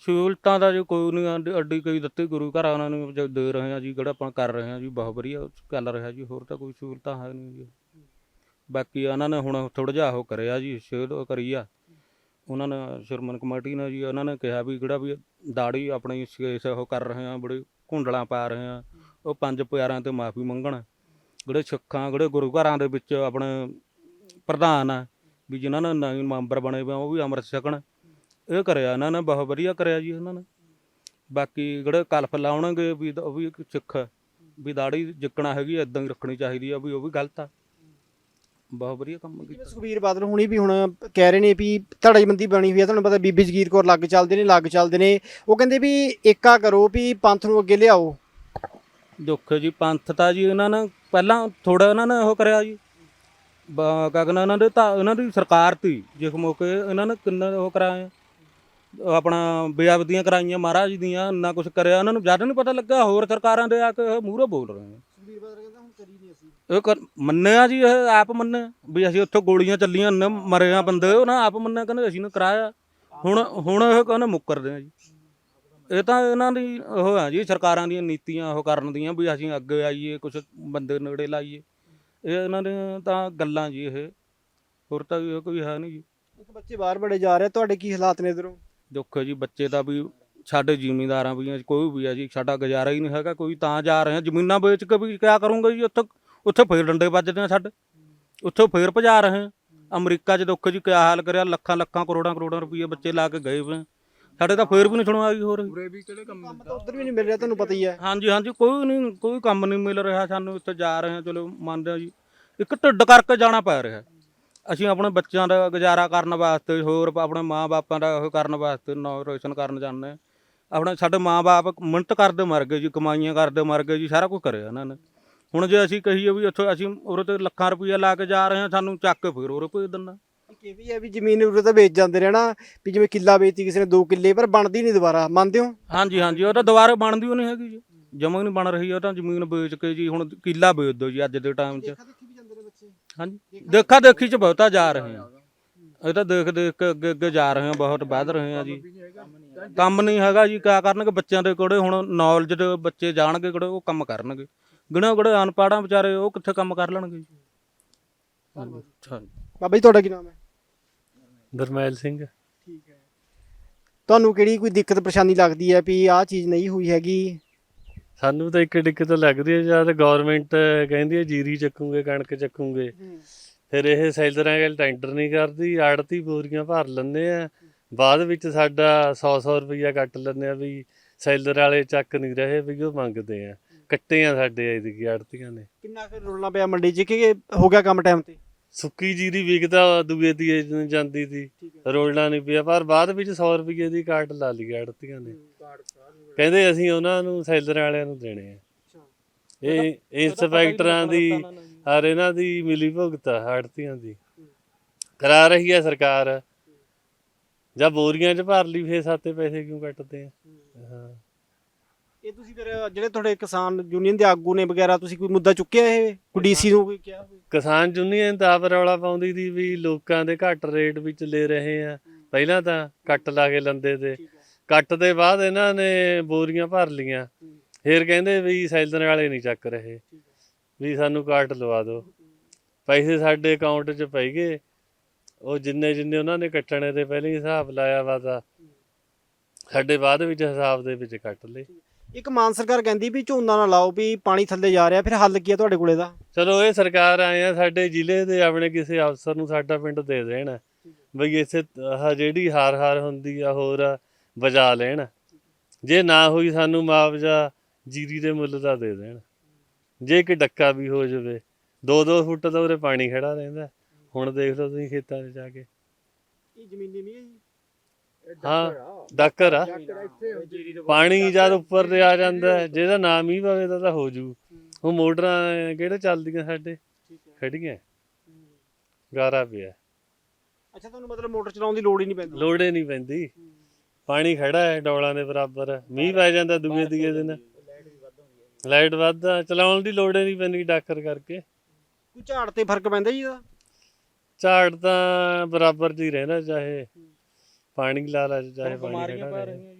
ਸਹੂਲਤਾਂ ਦਾ ਜੋ ਕੋਈ ਨਹੀਂ ਅੱਡੀ- ਕੋਈ ਦਿੱਤੀ ਗੁਰੂ ਘਰ ਉਹਨਾਂ ਨੂੰ ਜੋ ਦੇ ਰਹੇ ਆ ਜੀ ਜਿਹੜਾ ਆਪਾਂ ਕਰ ਰਹੇ ਆ ਜੀ ਬਹੁਤ ਵਧੀਆ ਚੱਲ ਰਿਹਾ ਜੀ ਹੋਰ ਤਾਂ ਕੋਈ ਸਹੂਲਤਾਂ ਹੈ ਨਹੀਂ ਜੀ। ਬਾਕੀ ਉਹਨਾਂ ਨੇ ਹੁਣ ਥੋੜਾ ਜਿਹਾ ਉਹ ਕਰਿਆ ਜੀ ਸ਼ੇਰ ਕਰੀ ਆ। ਉਹਨਾਂ ਨੇ ਸ਼ਰਮਨ ਕਮੇਟੀ ਨੇ ਜੀ ਉਹਨਾਂ ਨੇ ਕਿਹਾ ਵੀ ਜਿਹੜਾ ਵੀ ਦਾੜੀ ਆਪਣੀ ਕੇਸ ਉਹ ਕਰ ਰਹੇ ਆ ਬੜੇ ਘੁੰਡਲਾਂ ਪਾ ਰਹੇ ਆ ਉਹ ਪੰਜ ਪਿਆਰਿਆਂ ਤੇ ਮਾਫੀ ਮੰਗਣ। ਜਿਹੜੇ ਸਿੱਖਾਂ, ਜਿਹੜੇ ਗੁਰੂ ਘਰਾਂ ਦੇ ਵਿੱਚ ਆਪਣੇ ਪ੍ਰਧਾਨ ਆ, ਵੀ ਜਿਨ੍ਹਾਂ ਨੇ ਨਵੇਂ ਮੈਂਬਰ ਬਣੇ ਹੋਏ ਆ, ਉਹ ਵੀ ਅੰਮ੍ਰਿਤ ਛਕਣ। ਇਹ ਕਰਿਆ, ਇਹਨਾਂ ਨੇ ਬਹੁਤ ਵਧੀਆ ਕਰਿਆ ਜੀ ਇਹਨਾਂ ਨੇ। ਬਾਕੀ ਜਿਹੜੇ ਕਲਫ ਲਾਉਣਗੇ ਵੀ ਦ- ਉਹ ਵੀ ਇੱਕ ਸਿੱਖ, ਵੀ ਦਾੜੀ ਜਿੱਕਣਾ ਹੈਗੀ ਇਦਾਂ ਹੀ ਰੱਖਣੀ ਚਾਹੀਦੀ ਆ, ਵੀ ਉਹ ਵੀ ਗਲਤ ਆ। ਬਹੁਤ ਵਧੀਆ ਕੰਮ ਜਿਵੇਂ ਸੁਖਬੀਰ ਬਾਦਲ ਹੁਣੀ ਵੀ ਹੁਣ ਕਹਿ ਰਹੇ ਨੇ ਵੀ ਧੜੇਬੰਦੀ ਬਣੀ ਹੋਈ ਹੈ ਤੁਹਾਨੂੰ ਪਤਾ ਬੀਬੀ ਜਗੀਰ ਕੌਰ ਲੱਗ ਚੱਲਦੇ ਨੇ, ਲੱਗ ਚੱਲਦੇ ਨੇ। ਉਹ ਕਹਿੰਦੇ ਵੀ ਏਕਾ ਕਰੋ ਵੀ ਪੰਥ ਨੂੰ ਅੱਗੇ ਲਿਆਓ। ਦੁੱਖ ਜੀ ਪੰਥ ਤਾਂ ਜੀ ਇਹਨਾਂ ਨੇ ਪਹਿਲਾਂ ਥੋੜਾ ਇਹਨਾਂ ਨੇ ਉਹ ਕਰਿਆ ਜੀ। ਕਗਨਾ ਇਹਨਾਂ ਦੇ ਤਾਂ ਇਹਨਾਂ ਦੀ ਸਰਕਾਰ ਤੀ ਜਿਸ ਮੌਕੇ ਇਹਨਾਂ ਨੇ ਕਿੰਨਾ ਉਹ ਕਰਾਇਆ। ਆਪਣਾ ਬੇਅਬਦੀਆਂ ਕਰਾਈਆਂ ਮਹਾਰਾਜ ਦੀਆਂ ਇੰਨਾ ਕੁਝ ਕਰਿਆ। ਇਹਨਾਂ ਨੂੰ ਜਦ ਨਹੀਂ ਪਤਾ ਲੱਗਾ ਹੋਰ ਸਰਕਾਰਾਂ ਦੇ ਆ ਕੇ ਮੂਹਰੇ ਬੋਲ ਰਹੇ ਆ ਸੁਖਬੀਰ ਬਾਦਲ ਕਹਿੰਦਾ ਹੁਣ ਕਰੀ ਨਹੀਂ ਅਸੀਂ। ਇਹ ਕਰ- ਮੰਨਿਆ ਜੀ ਇਹ ਆਪ ਮੰਨਿਆ ਵੀ ਅਸੀਂ ਉੱਥੋਂ ਗੋਲੀਆਂ ਚੱਲੀਆਂ ਇੰਨੇ ਮਰੇ ਆ ਬੰਦੇ ਉਹਨਾਂ ਆਪ ਮੰਨਿਆ ਕਹਿੰਦੇ ਅਸੀਂ ਨੇ ਕਰਾਇਆ। ਹੁਣ ਹੁਣ ਇਹ ਕਹਿੰਦੇ ਮੁੱਕਰਦੇ ਆ ਜੀ। ਇਹ ਤਾਂ ਇਹਨਾਂ ਦੀ ਉਹ ਆ ਜੀ ਸਰਕਾਰਾਂ ਦੀਆਂ ਨੀਤੀਆਂ ਉਹ ਕਰਨ ਦੀਆਂ ਵੀ ਅਸੀਂ ਅੱਗੇ ਆਈਏ ਕੁਝ ਬੰਦੇ ਨੇੜੇ ਲਾਈਏ। ਇਹ ਇਹਨਾਂ ਦੀਆਂ ਤਾਂ ਗੱਲਾਂ ਜੀ ਇਹ। ਹੋਰ ਤਾਂ ਇਹ ਕੋਈ ਹੈ ਨਹੀਂ ਜੀ। ਇੱਕ ਬੱਚੇ ਬਾਹਰ ਬੜੇ ਜਾ ਰਹੇ ਆ, ਤੁਹਾਡੇ ਕੀ ਹਾਲਾਤ ਨੇ ਇਧਰੋਂ? ਦੁੱਖ ਹੈ ਜੀ ਬੱਚੇ ਦਾ ਵੀ ਸਾਡੇ ਜ਼ਿਮੀਂਦਾਰਾਂ ਵੀ ਆ, ਕੋਈ ਵੀ ਆ ਜੀ ਸਾਡਾ ਗੁਜ਼ਾਰਾ ਹੀ ਨਹੀਂ ਹੈਗਾ ਕੋਈ ਤਾਂ ਜਾ ਰਹੇ ਆ। ਜ਼ਮੀਨਾਂ ਵੇਚ ਕੇ ਵੀ ਕਿਆ ਕਰੂੰਗਾ ਜੀ ਉੱਥੇ ਉੱਥੇ ਫੇਰ ਡੰਡੇ ਵੱਜਦੇ ਆ ਸਾਡੇ। ਉੱਥੋਂ ਫੇਰ ਭਜਾ ਰਹੇ ਆ। ਅਮਰੀਕਾ 'ਚ ਦੁੱਖ ਜੀ ਕਿਆ ਹਾਲ ਕਰਿਆ ਲੱਖਾਂ ਲੱਖਾਂ ਕਰੋੜਾਂ ਕਰੋੜਾਂ ਰੁਪਏ ਬੱਚੇ ਲਾ ਕੇ ਗਏ ਵੇ ਆ। ਸਾਡੇ ਤਾਂ ਫੇਰ ਵੀ ਨਹੀਂ ਸੁਣਵਾਈ ਹੋ ਰਹੀ। ਪੂਰੇ ਵੀ ਕਿਹੜੇ ਕੰਮ ਕੰਮ ਤਾਂ ਉਧਰ ਵੀ ਨਹੀਂ ਮਿਲ ਰਿਹਾ ਤੁਹਾਨੂੰ ਪਤਾ ਹੀ ਹੈ। ਹਾਂਜੀ ਹਾਂਜੀ ਕੋਈ ਨਹੀਂ ਕੋਈ ਕੰਮ ਨਹੀਂ ਮਿਲ ਰਿਹਾ ਸਾਨੂੰ ਉੱਥੇ ਜਾ ਰਹੇ ਹਾਂ ਚਲੋ ਮੰਨਦੇ ਹਾਂ ਜੀ। ਇੱਕ ਢਿੱਡ ਕਰਕੇ ਜਾਣਾ ਪੈ ਰਿਹਾ। ਅਸੀਂ ਆਪਣੇ ਬੱਚਿਆਂ ਦਾ ਗੁਜ਼ਾਰਾ ਕਰਨ ਵਾਸਤੇ ਹੋਰ ਆਪਣੇ ਮਾਂ-ਬਾਪਾਂ ਦਾ ਉਹ ਕਰਨ ਵਾਸਤੇ ਨਾਂ ਰੋਸ਼ਨ ਕਰਨ ਜਾਂਦੇ ਹਾਂ। ਆਪਣੇ ਸਾਡੇ ਮਾਂ-ਬਾਪ ਮਿਹਨਤ ਕਰਦੇ ਮਰ ਗਏ ਜੀ ਕਮਾਈਆਂ ਕਰਦੇ ਮਰ ਗਏ ਜੀ ਸਾਰਾ ਕੁਝ ਕਰਿਆ ਇਹਨਾਂ ਨੇ। ਹੁਣ ਜੇ ਅਸੀਂ ਕਹੀਏ ਵੀ ਉੱਥੋਂ ਅਸੀਂ ਉਰੇ ਤੇ ਲੱਖਾਂ ਰੁਪਈਆ ਲਾ ਕੇ ਜਾ ਰਹੇ ਹਾਂ ਸਾਨੂੰ ਚੱਕ ਕੇ ਫਿਰ ਉਰੇ ਭੇਜ ਦਿੰਦਾ। ਇਹ ਵੀ ਹੈ ਵੀ ਜ਼ਮੀਨ ਉਰੇ ਤਾਂ ਵੇਚ ਜਾਂਦੇ ਨਾ ਵੀ ਜਿਵੇਂ ਕਿੱਲਾ ਵੇਚਤੀ ਕਿਸੇ ਨੇ 2 ਕਿੱਲੇ ਪਰ ਬਣਦੀ ਨਹੀਂ ਦੁਬਾਰਾ ਮੰਨਦੇ ਹੋ? ਹਾਂਜੀ ਹਾਂਜੀ ਉਹ ਤਾਂ ਦੁਬਾਰਾ ਬਣਦੀ ਉਹ ਨਹੀਂ ਹੈਗੀ ਜੀ। ਜਮਾਂ ਨਹੀਂ ਬਣ ਰਹੀ ਉਹ ਤਾਂ ਜ਼ਮੀਨ ਵੇਚ ਕੇ ਜੀ ਹੁਣ ਕਿੱਲਾ ਵੇਚ ਦਿਓ ਜੀ ਅੱਜ ਦੇ ਟਾਈਮ 'ਚ। ਦੇਖੀ ਵੀ ਜਾਂਦੇ ਨੇ ਬੱਚੇ। ਹਾਂਜੀ ਦੇਖਾ ਦੇਖੀ ਚ ਬਹੁਤਾ ਜਾ ਰਹੇ ਆ। ਇਹ ਤਾਂ ਦੇਖ ਦੇਖ ਕੇ ਅੱਗੇ ਅੱਗੇ ਜਾ ਰਹੇ ਆ ਬਹੁਤ ਵੱਧ ਰਹੇ ਆ ਜੀ। ਕੰਮ ਨਹੀਂ ਹੈਗਾ ਜੀ ਕਿਆ ਕਰਨਗੇ ਬੱਚਿਆਂ ਦੇ ਕੋਲੇ ਹੁਣ ਨੌਲੇਜ ਦੇ ਬੱਚੇ ਜਾਣਗੇ ਕਿਹੜੇ ਉਹ ਕੰਮ ਕਰਨਗੇ। ਗਿਣੋ ਕਿਹੜੇ ਅਨਪੜ੍ਹਾਂ ਵਿਚਾਰੇ ਉਹ ਕਿੱਥੇ ਕੰਮ ਕਰ ਲੈਣਗੇ ਜੀ। ਹਾਂਜੀ। ਬਾਬਾ ਜੀ ਤੁਹਾਡਾ ਕੀ ਨਾਮ ਹੈ? ਦਰਮੈਲ ਸਿੰਘ। ਠੀਕ ਹੈ। ਤੁਹਾਨੂੰ ਕਿਹੜੀ ਕੋਈ ਦਿੱਕਤ ਪਰੇਸ਼ਾਨੀ ਲੱਗਦੀ ਹੈ ਵੀ ਆਹ ਚੀਜ਼ ਨਹੀਂ ਹੋਈ ਹੈਗੀ? ਸਾਨੂੰ ਤਾਂ ਇੱਕ ਦਿੱਕਤ ਲੱਗਦੀ ਹੈ ਜਦ ਗਵਰਨਮੈਂਟ ਕਹਿੰਦੀ ਹੈ ਜੀਰੀ ਚੱਕੂਗੇ ਕਣਕ ਚੱਕੂਗੇ। ਫਿਰ ਇਹ ਸੈਲਰਾਂ ਕੋਲ ਟੈਂਡਰ ਨਹੀਂ ਕਰਦੀ ਆੜਤੀ ਬੋਰੀਆਂ ਭਰ ਲੈਂਦੇ ਆ। ਬਾਅਦ ਵਿੱਚ ਸਾਡਾ 100-100 ਰੁਪਈਆ ਕੱਟ ਲੈਂਦੇ ਆ ਵੀ ਸੈਲਰ ਵਾਲੇ ਚੱਕ ਨਹੀਂ ਰਹੇ ਵੀ ਉਹ ਮੰਗਦੇ ਆ। ਕੱਟੇ ਆ ਸਾਡੇ ਐਤਕੀ ਆੜਤੀਆਂ ਨੇ। ਕਿੰਨਾ ਫਿਰ ਰੁਲਣਾ ਪਿਆ ਮੰਡੀ 'ਚ? ਕਿ ਹੋ ਗਿਆ ਕੰਮ ਟਾਈਮ ਤੇ? ਸੁੱਕੀ ਜੀਰੀ ਵਿਕਦਾ ਦੂਏ ਦੀ ਜਾਂਦੀ ਸੀ ਰੋਲਣਾ ਨਹੀਂ ਪਿਆ ਪਰ ਬਾਅਦ ਵਿੱਚ 100 ਰੁਪਏ ਦੀ ਕਾਟ ਲਾ ਲਈ ਆੜਤੀਆਂ ਨੇ। ਕਹਿੰਦੇ ਅਸੀਂ ਉਹਨਾਂ ਨੂੰ ਸੈਲਰ ਵਾਲਿਆਂ ਨੂੰ ਦੇਣੇ ਆ। ਇਹ ਇੰਸਪੈਕਟਰਾਂ ਦੀ ਹਰ ਇਹਨਾਂ ਦੀ ਮਿਲੀ ਭੁਗਤ ਆੜਤੀਆਂ ਦੀ। ਕਰਾ ਰਹੀ ਹੈ ਸਰਕਾਰ। ਜਾਂ ਬੋਰੀਆਂ 'ਚ ਭਰ ਲਈ ਫੇਰ ਸਾਤੇ ਪੈਸੇ ਕਿਉਂ ਕੱਟਦੇ ਆ? ਹਾਂ। ਇਹ ਤੁਸੀਂ ਫਿਰ ਜਿਹੜੇ ਤੁਹਾਡੇ ਕਿਸਾਨ ਯੂਨੀਅਨ ਦੇ ਆਗੂ ਨੇ ਵਗੈਰਾ ਤੁਸੀਂ ਕੋਈ ਮੁੱਦਾ ਚੁੱਕਿਆ ਇਹ? ਕੋਈ ਡੀਸੀ ਨੂੰ ਕੋਈ ਕਿਹਾ? ਕਿਸਾਨ ਯੂਨੀਅਨ ਤਾਂ ਆਪ ਰੌਲਾ ਪਾਉਂਦੀ ਦੀ ਵੀ ਲੋਕਾਂ ਦੇ ਘੱਟ ਰੇਟ ਵਿੱਚ ਲੈ ਰਹੇ ਆ। ਪਹਿਲਾਂ ਤਾਂ ਕੱਟ ਲਾ ਕੇ ਲੰਦੇ ਤੇ। ਕੱਟ ਦੇ ਬਾਅਦ ਇਹਨਾਂ ਨੇ ਬੋਰੀਆਂ ਭਰ ਲੀਆਂ। ਫਿਰ ਕਹਿੰਦੇ ਵੀ ਸੈਲਰ ਵਾਲੇ ਨਹੀਂ ਚੱਕ ਰਹੇ। ਵੀ ਸਾਨੂੰ ਕਾਟ ਲਵਾ ਦਿਓ। ਪੈਸੇ ਸਾਡੇ ਅਕਾਊਂਟ 'ਚ ਪੈ ਗਏ। ਉਹ ਜਿੰਨੇ ਜਿੰਨੇ ਉਹਨਾਂ ਨੇ ਕੱਟਣੇ ਤੇ ਪਹਿਲਾਂ ਹਿਸਾਬ ਲਾਇਆ ਵਾ ਤਾਂ ਸਾਡੇ ਬਾਅਦ ਵਿੱਚ ਹਿਸਾਬ ਦੇ ਵਿੱਚ ਕੱਟ ਲਏ। ਇੱਕ ਮਾਨ ਸਰਕਾਰ ਕਹਿੰਦੀ ਵੀ ਝੋਨਾ ਨਾ ਲਾਓ ਵੀ ਪਾਣੀ ਥੱਲੇ ਜਾ ਰਿਹਾ ਫਿਰ ਹੱਲ ਕੀ ਆ ਤੁਹਾਡੇ ਕੋਲੇ ਦਾ? ਚਲੋ ਇਹ ਸਰਕਾਰ ਆਏ ਆ ਸਾਡੇ ਜ਼ਿਲ੍ਹੇ ਦੇ ਆਪਣੇ ਕਿਸੇ ਅਫਸਰ ਨੂੰ ਸਾਡਾ ਪਿੰਡ ਦੇ ਦੇਣ। ਬਈ ਇਸੇ ਆਹ ਜਿਹੜੀ ਹਾਰ ਹਾਰ ਹੁੰਦੀ ਆ ਹੋਰ ਬਚਾ ਲੈਣ। ਜੇ ਨਾ ਹੋਈ ਸਾਨੂੰ ਮੁਆਵਜ਼ਾ ਜੀਰੀ ਦੇ ਮੁੱਲ ਦਾ ਦੇ ਦੇਣ। ਜੇ ਕਿ ਡੱਕਾ ਵੀ ਹੋ ਜਾਵੇ 2-2 ਫੁੱਟ ਦਾ ਉਰੇ ਪਾਣੀ ਖੜਾ ਰਹਿੰਦਾ। ਹੁਣ ਦੇਖ ਲਓ ਤੁਸੀਂ ਖੇਤਾਂ 'ਚ ਜਾ ਕੇ। ਇਹ ਜ਼ਮੀਨੀ ਨਹੀਂ ਹੈ ਜੀ? ਹਾਂ ਡੱਕਰ ਆ। ਪਾਣੀ ਜਦ ਉੱਪਰ ਤੇ ਆ ਜਾਂਦਾ ਹੈ, ਜਿਹਦਾ ਨਾਮ ਹੀ ਪਵੇ ਤਾਂ ਤਾਂ ਹੋ ਜੂ। ਉਹ ਮੋਟਰਾਂ ਕਿਹੜੇ ਚੱਲਦੀਆਂ ਸਾਡੇ? ਖੜੀਆਂ ਗਾਰਾ ਪਿਆ। ਅੱਛਾ ਤੁਹਾਨੂੰ ਮਤਲਬ ਮੋਟਰ ਚਲਾਉਣ ਦੀ ਲੋੜ ਹੀ ਨਹੀਂ ਪੈਂਦੀ। ਲੋੜੇ ਨਹੀਂ ਪੈਂਦੀ। ਪਾਣੀ ਖੜਾ ਹੈ ਡੋਲਾਂ ਦੇ ਬਰਾਬਰ। ਮੀਂਹ ਪੈ ਜਾਂਦਾ ਦੂਏ ਤੀਏ ਦਿਨ। ਲਾਈਟ ਵੱਧਦਾ ਚਲਾਉਣ ਦੀ ਲੋੜ ਹੀ ਨਹੀਂ ਪੈਂਦੀ ਡਾਕਰ ਕਰਕੇ। ਕੋਈ ਝਾੜ ਤੇ ਫ਼ਰਕ ਪੈਂਦਾ ਜੀ ਇਹਦਾ? ਝਾੜ ਤਾਂ ਬਰਾਬਰ ਜੀ ਰਹਿੰਦਾ ਚਾਹੇ ਪਾਣੀ ਲਾ ਲਾ ਚਾਹੇ ਪਾਣੀ ਖੜਾ ਰਹੇ